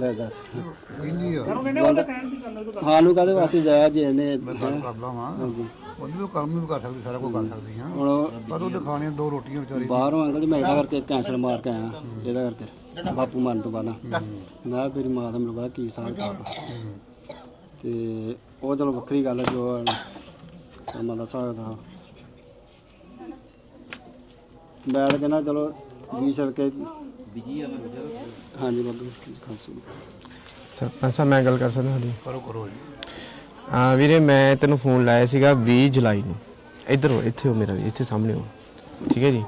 ਲੈ ਦੱਸ। ਕਹਿੰਦੀ ਆ। ਕਹਿੰਦੇ ਉਹ ਤਾਂ ਕਹਿਣ ਦੀ ਗੱਲ ਹੈ ਸਾਨੂੰ ਕਾਹਦੇ ਵਾਸਤੇ ਜਾਇਆ ਜੇ ਇਹਨੇ? ਮੈਂ ਗੱਲ ਕਰ ਲਵਾਂ ਉਹਨੂੰ ਵੀ ਕੰਮ ਵੀ ਕਰ ਸਕਦੀ ਸਾਰਾ ਕੁਝ ਕਰ ਸਕਦੀ ਹਾਂ ਹੁਣ ਪਰ ਉਹਦੇ ਖਾਣੇ ਦੋ ਰੋਟੀਆਂ ਵਿਚਾਰੀ ਬਾਹਰੋਂ ਅੰਕਲ ਜੀ ਮੈਂ ਇਹਦਾ ਕਰਕੇ ਕੈਂਸਲ ਮਾਰ ਕੇ ਆਇਆ ਇਹਦਾ ਕਰਕੇ। ਬਾਪੂ ਮਰਨ ਤੋਂ ਬਾਅਦ। ਮੈਂ ਕਿਹਾ ਮੇਰੀ ਮਾਂ ਦਾ ਮੈਨੂੰ ਪਤਾ ਕੀ ਸਾਲ ਕਾਪ ਤੇ ਉਹ ਚਲੋ ਵੱਖਰੀ ਗੱਲ ਜੋ ਕੰਮਾਂ ਦਾ ਹਿਸਾਬ ਮੈਂ ਤਾਂ ਕਹਿੰਦਾ ਚਲੋ ਜੀ ਸਦਕੇ ਬਿਜ਼ੀ ਆ ਹਾਂਜੀ ਬਾਬੂ ਖਾਸੂ ਸਰਪੰਚ ਸਾਹਿਬ ਮੈਂ ਗੱਲ ਕਰ ਸਕਦਾ ਹਾਂਜੀ ਕਰੋ ਕਰੋ ਜੀ। ਆ ਵੀਰੇ ਮੈਂ ਤੈਨੂੰ ਫੋਨ ਲਾਇਆ ਸੀਗਾ 20 ਜੁਲਾਈ ਨੂੰ। ਇੱਧਰ ਹੋ ਇੱਥੇ ਹੋ ਮੇਰਾ ਵੀ, ਇੱਥੇ ਸਾਹਮਣੇ ਹੋ। ਠੀਕ ਹੈ ਜੀ?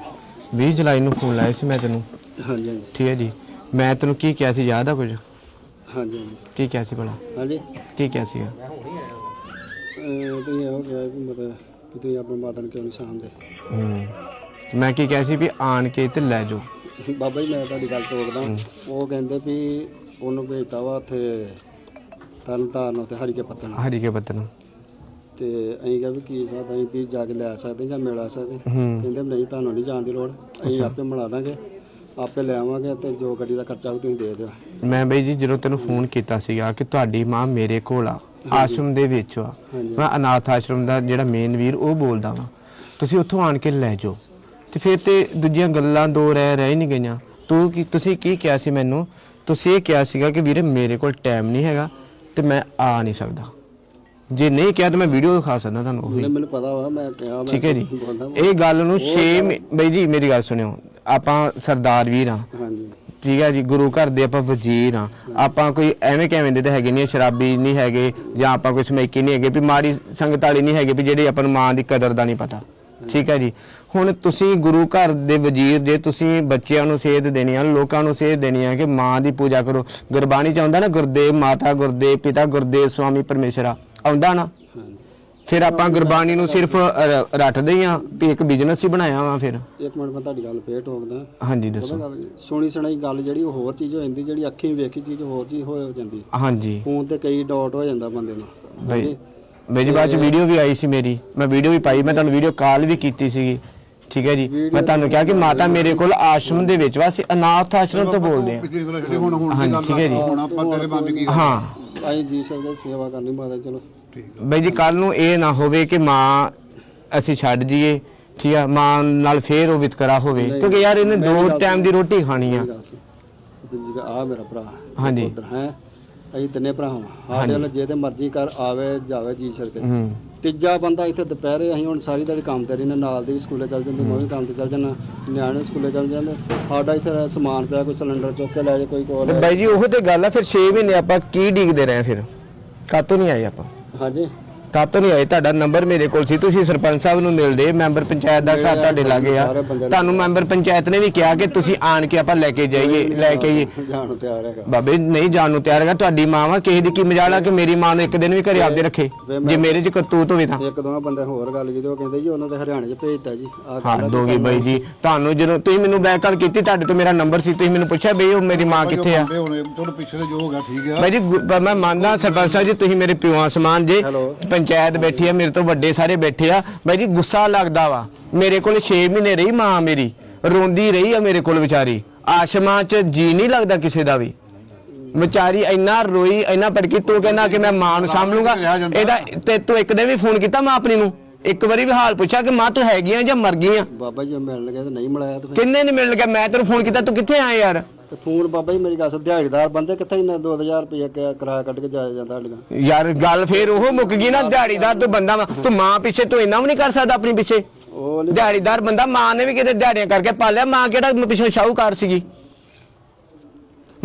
20 ਜੁਲਾਈ ਨੂੰ ਫੋਨ ਲਾਇਆ ਸੀ ਮੈਂ ਤੈਨੂੰ। ਹਾਂਜੀ ਹਾਂਜੀ। ਠੀਕ ਹੈ ਜੀ? ਮੈਂ ਤੈਨੂੰ ਕੀ ਕਿਹਾ ਸੀ ਯਾਦ ਆ ਕੁਝ? ਹਾਂਜੀ ਹਾਂਜੀ। ਕੀ ਕਿਹਾ ਸੀ ਭਲਾ? ਹਾਂਜੀ। ਕੀ ਕਿਹਾ ਸੀਗਾ? ਅਹ ਤੁਸੀਂ ਇਹੋ ਕਿਹਾ ਕਿ ਮਤਲਬ ਕਿ ਤੁਸੀਂ ਆਪਣੇ ਮਾਤਾ ਨੂੰ ਕਿਉਂ ਨਹੀਂ ਸਾਂਭਦੇ? ਹੂੰ। ਮੈਂ ਕੀ ਕਿਹਾ ਸੀ ਵੀ ਆਣ ਕੇ ਤੇ ਲੈ ਜਾਓ। ਬਾਬਾ ਜੀ ਮੈਂ ਤੁਹਾਡੀ ਗੱਲ ਟੋਕਦਾ ਉਹ ਕਹਿੰਦੇ ਵੀ ਉਹਨੂੰ ਭੇਜਤਾ ਵਾ ਉੱਥੇ ਤਰਨ ਤਾਰਨ ਉੱਥੇ ਹਰੀ ਕੇ ਪੱਤਣ। ਹਰੀ ਕੇ ਪੱਤਨ ਤੇ ਅਸੀਂ ਕਿਹਾ ਵੀ ਕੀ ਸਾਥ ਅਸੀਂ ਵੀ ਜਾ ਕੇ ਲੈ ਸਕਦੇ ਜਾਂ ਮਿਲ ਆ ਸਕਦੇ ਕਹਿੰਦੇ ਨਹੀਂ ਤੁਹਾਨੂੰ ਨਹੀਂ ਜਾਣ ਦੀ ਲੋੜ। ਅਸੀਂ ਆਪੇ ਮਿਲਾ ਦਾਂਗੇ। ਆਪੇ ਲੈ ਆਵਾਂਗੇ ਤੇ ਜੋ ਗੱਡੀ ਦਾ ਖਰਚਾ ਵੀ ਤੁਸੀਂ ਦੇ ਦਿਓ। ਮੈਂ ਬਈ ਜੀ ਜਦੋਂ ਤੈਨੂੰ ਫੋਨ ਕੀਤਾ ਸੀਗਾ ਕਿ ਤੁਹਾਡੀ ਮਾਂ ਮੇਰੇ ਕੋਲ ਆ ਆਸ਼ਰਮ ਦੇ ਵਿੱਚ ਆ। ਮੈਂ ਅਨਾਥ ਆਸ਼ਰਮ ਦਾ ਜਿਹੜਾ ਮੇਨ ਵੀਰ ਉਹ ਬੋਲਦਾ ਵਾਂ। ਤੁਸੀਂ ਉੱਥੋਂ ਆਣ ਕੇ ਲੈ ਜਾਓ। ਤੇ ਫਿਰ ਤੇ ਦੂਜੀਆਂ ਗੱਲਾਂ ਦੋ ਰਹਿ ਰਹਿ ਨਹੀਂ ਗਈਆਂ। ਤੂੰ ਕੀ ਤੁਸੀਂ ਕੀ ਕਿਹਾ ਸੀ ਮੈਨੂੰ? ਤੁਸੀਂ ਇਹ ਕਿਹਾ ਸੀਗਾ ਕਿ ਵੀਰੇ ਮੇਰੇ ਕੋਲ ਟਾਈਮ ਨਹੀਂ ਹੈਗਾ ਤੇ ਮੈਂ ਆ ਨਹੀਂ ਸਕਦਾ। ਜੇ ਨਹੀਂ ਕਿਹਾ ਤਾਂ ਮੈਂ ਵੀਡੀਓ ਦਿਖਾ ਸਕਦਾ ਤੁਹਾਨੂੰ ਉਹੀ। ਮੈਨੂੰ ਪਤਾ ਵਾ ਮੈਂ ਕਿਹਾ ਮੈਂ ਠੀਕ ਹੈ ਜੀ। ਇਹ ਗੱਲ ਨੂੰ 6 ਬਈ ਜੀ ਮੇਰੀ ਗੱਲ ਸੁਣਿਓ। ਆਪਾਂ ਸਰਦਾਰ ਵੀਰ ਆ ਹਾਂਜੀ। ਠੀਕ ਹੈ ਜੀ ਗੁਰੂ ਘਰ ਦੇ ਆਪਾਂ ਵਜ਼ੀਰ ਆ ਆਪਾਂ ਕੋਈ ਐਵੇਂ ਕਿਵੇਂ ਦੇ ਤਾਂ ਹੈਗੇ ਨਹੀਂ ਸ਼ਰਾਬੀ ਨਹੀਂ ਹੈਗੇ ਜਾਂ ਆਪਾਂ ਕੋਈ ਸਮੈਕੀ ਨਹੀਂ ਹੈਗੇ ਵੀ ਮਾੜੀ ਸੰਗਤ ਵਾਲੀ ਨਹੀਂ ਹੈਗੇ ਵੀ ਜਿਹੜੇ ਆਪਾਂ ਨੂੰ ਮਾਂ ਦੀ ਕਦਰ ਦਾ ਨਹੀਂ ਪਤਾ। ਠੀਕ ਹੈ ਜੀ। ਹੁਣ ਤੁਸੀਂ ਗੁਰੂ ਘਰ ਦੇ ਵਜ਼ੀਰ ਜੇ ਤੁਸੀਂ ਬੱਚਿਆਂ ਨੂੰ ਸੇਧ ਦੇਣੀ ਆ ਲੋਕਾਂ ਨੂੰ ਸੇਧ ਦੇਣੀ ਆ ਕਿ ਮਾਂ ਦੀ ਪੂਜਾ ਕਰੋ। ਗੁਰਬਾਣੀ ਚ ਆਉਂਦਾ ਨਾ ਗੁਰਦੇਵ ਮਾਤਾ ਗੁਰਦੇਵ ਪਿਤਾ ਗੁਰਦੇਵ ਸਵਾਮੀ ਪਰਮੇਸ਼ਰਾ। ਆਉਂਦਾ ਨਾ? ਫਿਰ ਆਪਾਂ ਗੁਰਬਾਣੀ ਨੂੰ ਸਿਰਫ ਰ- ਰੱਟਦੇ ਹੀ ਆ ਵੀ ਇੱਕ ਬਿਜ਼ਨਸ ਹੀ ਬਣਾਇਆ ਵਾ ਫਿਰ। ਇੱਕ ਮਿੰਟ ਮੈਂ ਤੁਹਾਡੀ ਗੱਲ ਫੇਰ ਟੋਕਦਾ। ਹਾਂਜੀ ਪਤਾ ਦੱਸੋ ਗੱਲ ਸੁਣੀ ਸੁਣਾਈ ਗੱਲ ਜਿਹੜੀ ਉਹ ਹੋਰ ਚੀਜ਼ ਹੋ ਜਾਂਦੀ ਜਿਹੜੀ ਅੱਖੀਂ ਵੇਖੀ ਚੀਜ਼ ਹੋਰ ਚੀਜ਼ ਹੋ ਜਾਂਦੀ। ਹਾਂਜੀ। ਫੋਨ ਤੇ ਕਈ ਡਾਟ ਹੋ ਜਾਂਦਾ ਬੰਦੇ ਨੂੰ। ਬਈ। ਮੇਰੀ ਬਾਅਦ ਚ ਵੀਡੀਓ ਵੀ ਆਈ ਸੀ ਮੇਰੀ। ਮੈਂ ਵੀਡੀਓ ਵੀ ਪਾਈ ਮੈਂ ਤੁਹਾਨੂੰ ਵੀਡੀਓ ਕਾਲ ਵੀ ਕੀਤੀ ਸੀਗੀ। ਠੀਕ ਹੈ ਜੀ? ਮੈਂ ਤੁਹਾਨੂੰ ਕਿਹਾ ਕਿ ਮਾਤਾ ਮੇਰੇ ਕੋਲ ਆਸ਼ਰਮ ਦੇ ਵਿੱਚ ਵਾ ਅਸੀਂ ਅਨਾਥ ਆਸ਼ਰਮ ਤੋਂ ਬੋਲਦੇ ਹੁਣ ਹੁਣ ਹਾਂਜੀ, ਗੱਲ ਠੀਕ ਹੈ ਜੀ। ਹੁਣ ਆਪਾਂ ਤੇਰੇ ਬੰਦ ਕੀ ਹਾਂ। ਅਸੀਂ ਜੀ ਸਕਦੇ ਸੇਵਾ ਕਰਨੀ ਮਾਤਾ ਚਲੋ। ਬਈ ਜੀ ਕੱਲ ਨੂੰ ਇਹ ਨਾ ਹੋਵੇ ਕਿ ਮਾਂ ਅਸੀਂ ਛੱਡ ਜੀਏ ਠੀਕ ਆ? ਮਾਂ ਨਾਲ ਫੇਰ ਉਹ ਵਿਤਕਰਾ ਹੋਵੇ। ਕਿਉਂਕਿ ਯਾਰ ਇਹਨੇ ਦੋ ਟਾਈਮ ਦੀ ਰੋਟੀ ਖਾਣੀ ਆ। ਦੂਜੀ ਆ ਮੇਰਾ ਭਰਾ ਹਾਂਜੀ। ਉਧਰ ਹੈ। ਅਸੀਂ ਤਿੰਨੇ ਭਰਾ ਹਾਂ। ਸਾਡੇ ਜੇ ਤੇ ਮਰਜ਼ੀ ਕਰ ਆਵੇ ਜਾਵੇ ਜੀ ਸਕੇ ਹੂੰ। ਤੀਜਾ ਬੰਦਾ ਇੱਥੇ ਦੁਪਹਿਰੇ ਅਸੀਂ ਹੁਣ ਸਾਰੀ ਦਿਹਾੜੀ ਕੰਮ ਤੇ ਰਹਿੰਦੇ ਨਾਲ ਦੇ ਵੀ ਸਕੂਲੇ ਚੱਲ ਜਾਂਦੇ ਮੈਂ ਵੀ ਕੰਮ ਤੇ ਚੱਲ ਜਾਂਦਾ। ਨਿਆਣੇ ਸਕੂਲੇ ਚੱਲ ਜਾਂਦੇ। ਸਾਡਾ ਇੱਥੇ ਸਮਾਨ ਪਿਆ ਕੋਈ ਸਿਲੰਡਰ ਚੁੱਕ ਕੇ ਲੈ ਜਾ ਕੋਈ ਕੋਲ ਬਾਈ ਜੀ ਉਹ ਤੇ ਗੱਲ ਆ ਫਿਰ 6 ਮਹੀਨੇ ਆਪਾਂ ਕੀ ਡੀਕਦੇ ਰਹੇ ਫਿਰ? ਕਾਤੋਂ ਨਹੀਂ ਆਏ ਆਪਾਂ? ਹਾਂਜੀ। ਕਾਤੋਂ ਨਹੀਂ ਆਏ ਤੁਹਾਡਾ ਨੰਬਰ ਮੇਰੇ ਕੋਲ ਸੀ। ਤੁਸੀਂ ਸਰਪੰਚ ਸਾਹਿਬ ਨੂੰ ਮਿਲਦੇ ਮੈਂਬਰ ਪੰਚਾਇਤ ਦਾ ਘਰ ਤੁਹਾਡੇ ਲਾਗੇ ਆ। ਤੁਹਾਨੂੰ ਮੈਂਬਰ ਪੰਚਾਇਤ ਨੇ ਵੀ ਕਿਹਾ ਕਿ ਤੁਸੀਂ ਆਣ ਕੇ ਆਪਾਂ ਲੈ ਕੇ ਜਾਈਏ ਲੈ ਕੇ ਆਈਏ ਜਾਣ ਨੂੰ ਤਿਆਰ ਹੈਗਾ। ਬਾਬੇ ਨਹੀਂ ਜਾਣ ਨੂੰ ਤਿਆਰ ਹੈਗਾ ਤੁਹਾਡੀ ਮਾਂ ਵਾ ਕਿਸੇ ਦੀ ਕੀ ਮਜਾਲਾ ਕਿ ਮੇਰੀ ਮਾਂ ਨੂੰ ਇੱਕ ਦਿਨ ਵੀ ਘਰੇ ਆਪਦੇ ਰੱਖੇ? ਜੇ ਮੇਰੇ 'ਚ ਕਰਤੂਤ ਹੋਵੇ ਤਾਂ। ਇੱਕ ਦੋ ਬੰਦੇ ਹੋਰ ਗੱਲ ਕੀਤੀ ਉਹ ਕਹਿੰਦੇ ਜੀ ਉਹਨਾਂ ਦੇ ਹਰਿਆਣੇ 'ਚ ਭੇਜਤਾ ਜੀ। ਆਹ ਹੋ ਗਈ ਬਾਈ ਜੀ ਤੁਹਾਨੂੰ ਜਦੋਂ ਤੁਸੀਂ ਮੈਨੂੰ ਬੈਕ ਕਾਲ ਕੀਤੀ ਤੁਹਾਡੇ ਤੋਂ ਮੇਰਾ ਨੰਬਰ ਸੀ ਤੁਸੀਂ ਮੈਨੂੰ ਪੁੱਛਿਆ ਬਈ ਉਹ ਮੇਰੀ ਮਾਂ ਕਿੱਥੇ ਆ? ਬੰਦੇ ਹੋਣੇ ਚਲੋ ਪਿੱਛੇ ਦੇ ਜੋ ਹੋ ਗਿਆ ਠੀਕ ਆ। ਬਾਈ ਜੀ ਗੁ- ਮੈਂ ਮੰਨਦਾ ਸਰਪੰਚ ਸਾਹਿਬ ਜੀ ਤੁਸੀਂ ਮੇਰੇ ਪਿਓਾਂ ਸਮਾਨ ਜੇ। ਪੰਚਾਇਤ ਬੈਠੀ ਆ ਮੇਰੇ ਤੋਂ ਵੱਡੇ ਸਾਰੇ ਬੈਠੇ ਆ। ਬਾਈ ਜੀ ਗੁੱਸਾ ਲੱਗਦਾ ਵਾ। ਮੇਰੇ ਕੋਲ 6 ਮਹੀਨੇ ਰਹੀ ਮਾਂ ਮੇਰੀ। ਰੋਂਦੀ ਰਹੀ ਆ ਮੇਰੇ ਕੋਲ ਵਿਚਾਰੀ। ਆਸ਼ਮਾਂ 'ਚ ਜੀ ਨਹੀਂ ਲੱਗਦਾ ਕਿਸੇ ਦਾ ਵੀ। ਵਿਚਾਰੀ ਇੰਨਾ ਰੋਈ ਇੰਨਾ ਭੜਕੀ ਤੂੰ ਕਹਿੰਦਾ ਕਿ ਮੈਂ ਮਾਂ ਨੂੰ ਸਾਂਭ ਲੂੰਗਾ ਇਹਦਾ ਤੇ ਤੂੰ ਇੱਕ ਦਿਨ ਵੀ ਫੋਨ ਕੀਤਾ ਮਾਂ ਆਪਣੀ ਨੂੰ। ਇੱਕ ਵਾਰੀ ਵੀ ਹਾਲ ਪੁੱਛਿਆ ਕਿ ਮਾਂ ਤੂੰ ਹੈਗੀ ਆ ਜਾਂ ਮਰ ਗਈ ਆ? ਬਾਬਾ ਜੀ ਮਿਲਣ ਲੱਗੇ ਤੇ ਨਹੀਂ ਮਿਲਾਇਆ ਤੇ ਕਿੰਨੇ ਨੇ ਮਿਲਣ ਗਿਆ ਮੈਂ ਤੈਨੂੰ ਫੋਨ ਕੀਤਾ ਤੂੰ ਕਿੱਥੇ ਆਇਆ ਯਾਰ? ਤੇ ਫੋਨ ਬਾਬਾ ਜੀ ਮੇਰੀ ਗੱਲ ਸੁਣ ਦਿਹਾੜੀਦਾਰ ਬੰਦੇ ਕਿੱਥੇ ਇੰਨਾ 2000 ਰੁਪਏ ਕਿਰਾਇਆ ਕੱਢ ਕੇ ਜਾਇਆ ਜਾਂਦਾ ਸਾਡੀਆਂ? ਯਾਰ ਗੱਲ ਫੇਰ ਉਹ ਮੁੱਕ ਗਈ ਨਾ ਦਿਹਾੜੀਦਾਰ ਤੂੰ ਬੰਦਾ ਵਾ। ਤੂੰ ਮਾਂ ਪਿੱਛੇ ਤੂੰ ਇੰਨਾ ਵੀ ਨਹੀਂ ਕਰ ਸਕਦਾ ਆਪਣੀ ਪਿੱਛੇ। ਉਹ ਨਹੀਂ। ਦਿਹਾੜੀਦਾਰ ਬੰਦਾ ਮਾਂ ਨੇ ਵੀ ਕਿਤੇ ਦਿਹਾੜੀਆਂ ਕਰਕੇ ਪਾਲਿਆ ਮਾਂ ਕਿਹੜਾ ਪਿੱਛੋਂ ਸ਼ਾਹੂਕਾਰ ਸੀਗੀ?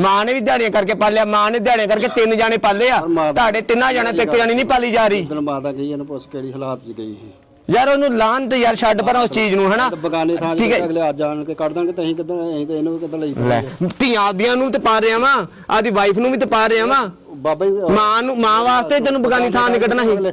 ਮਾਂ ਨੇ ਵੀ ਦਿਹਾੜੀਆਂ ਕਰਕੇ ਪਾਲਿਆ ਮਾਂ ਨੇ ਦਿਹਾੜੀਆਂ ਕਰਕੇ ਤਿੰਨ ਜਾਣੇ ਪਾਲੇ ਆ। ਤੁਹਾਡੇ ਤਿੰਨਾਂ ਜਾਣੇ ਤੇ ਇੱਕ ਜਾਣੀ ਨਹੀਂ ਪਾਲੀ ਜਾ ਰਹੀ। ਦਿਨ ਮਾਤਾ ਗਈ ਇਹਨੂੰ ਪੁੱਛ ਕਿਹੜੀ ਹਾਲਾਤ 'ਚ ਗਈ ਸੀ। ਯਾਰ ਉਹਨੂੰ ਲਾਹਨ ਤੇ ਯਾਰ ਛੱਡ ਪਰ ਉਸ ਚੀਜ਼ ਨੂੰ ਹਨਾ? ਤੇ ਬਗਾਨੇ ਥਾਂ ਠੀਕ ਜਿਹੜੇ ਹੈ। ਅਗਲੇ ਅੱਜ ਆਣ ਕੇ ਕੱਢ ਦਾਂਗੇ ਤੇ ਅਸੀਂ ਕਿੱਦਾਂ ਅਸੀਂ ਤੇ ਇਹਨੂੰ ਕਿੱਦਾਂ ਲਈ ਲੈ ਧੀਆਂ ਦੀਆਂ ਨੂੰ ਤੇ ਪਾ ਰਿਆ ਵਾਂ ਆਦੀ ਵਾਈਫ ਨੂੰ ਵੀ ਤੇ ਪਾ ਰਿਆ ਵਾਂ। ਬਾਬਾ ਜੀ ਮਾਂ ਨੂੰ ਮਾਂ ਵਾਸਤੇ ਤੈਨੂੰ ਬਗਾਨੀ ਥਾਂ ਨਹੀਂ ਕੱਢਣਾ ਸੀ।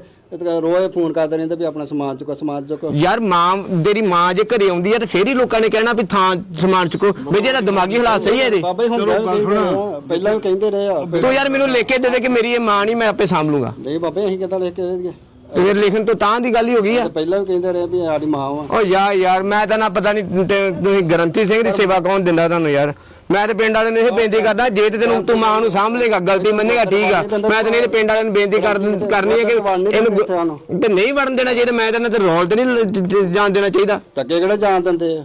ਰੋਜ਼ ਫੋਨ ਕਰਦੇ ਰਹਿੰਦੇ ਵੀ ਆਪਣਾ ਸਮਾਨ ਚੁੱਕੋ ਸਮਾਨ ਚੁੱਕੋ। ਯਾਰ ਮਾਂ ਤੇਰੀ ਮਾਂ ਜੇ ਘਰੇ ਆਉਂਦੀ ਆ ਤੇ ਫੇਰ ਹੀ ਲੋਕਾਂ ਨੇ ਕਹਿਣਾ ਵੀ ਥਾਂ ਸਮਾਨ ਚੁੱਕੋ। ਵੀ ਜਿਹਦਾ ਦਿਮਾਗੀ ਹਾਲਾਤ ਸਹੀ ਹੈ ਇਹਦੇ। ਬਾਬਾ ਜੀ ਹੁਣ ਚਲੋ ਗੱਲ ਸੁਣੋ। ਪਹਿਲਾਂ ਵੀ ਕਹਿੰਦੇ ਰਹੇ ਆ। ਤੂੰ ਯਾਰ ਮੈਨੂੰ ਲਿਖ ਕੇ ਦੇ ਦੇ ਕਿ ਮੇਰੀ ਇਹ ਮਾਂ ਨਹੀਂ ਮੈਂ ਆਪੇ ਸਾਂਭ ਲੂੰਗਾ। ਨਹੀਂ ਬਾਬਾ ਅਸੀਂ ਕਿੱਦਾਂ ਲਿਖ ਕੇ ਦੇ ਦਈਏ? ਤੇ ਫਿਰ ਲਿਖਣ ਤੋਂ ਤਾਂ ਦੀ ਗੱਲ ਹੀ ਹੋ ਗਈ ਆ। ਪਹਿਲਾਂ ਵੀ ਕਹਿੰਦੇ ਰਹੇ ਵੀ ਸਾਡੀ ਮਾਂ ਵਾ ਓ ਯਾਰ ਯਾਰ ਮੈਂ ਤਾਂ ਨਾ ਪਤਾ ਨਹੀਂ ਤੇ ਤੁਸੀਂ ਗਰੰਟੀ ਸਿੰਘ ਦੀ ਸੇਵਾ ਕੌਣ ਦਿੰਦਾ ਤੁਹਾਨੂੰ ਯਾਰ? ਮੈਂ ਤੇ ਪਿੰਡ ਵਾਲਿਆਂ ਨੂੰ ਇਹ ਬੇਨਤੀ ਕਰਦਾ ਜੇ ਤੇ ਤੈਨੂੰ ਤੂੰ ਮਾਂ ਨੂੰ ਸਾਂਭ ਲੇਗਾ ਗਲਤੀ ਮੰਨੇਗਾ ਠੀਕ ਆ। ਮੈਂ ਤੇ ਨਹੀਂ ਪਿੰਡ ਵਾਲਿਆਂ ਨੂੰ ਬੇਨਤੀ ਕਰ ਕਰਨੀ ਹੈ ਕਿ ਇਹਨੂੰ ਤੇ ਨਹੀਂ ਵੜਨ ਦੇਣਾ ਚਾਹੀਦਾ ਮੈਂ ਤਾਂ ਤੇ ਰੋਲ ਤੇ ਨਹੀਂ ਜਾਣ ਦੇਣਾ ਚਾਹੀਦਾ। ਤੱਕੇ ਕਿਹੜੇ ਜਾਣ ਦਿੰਦੇ ਆ?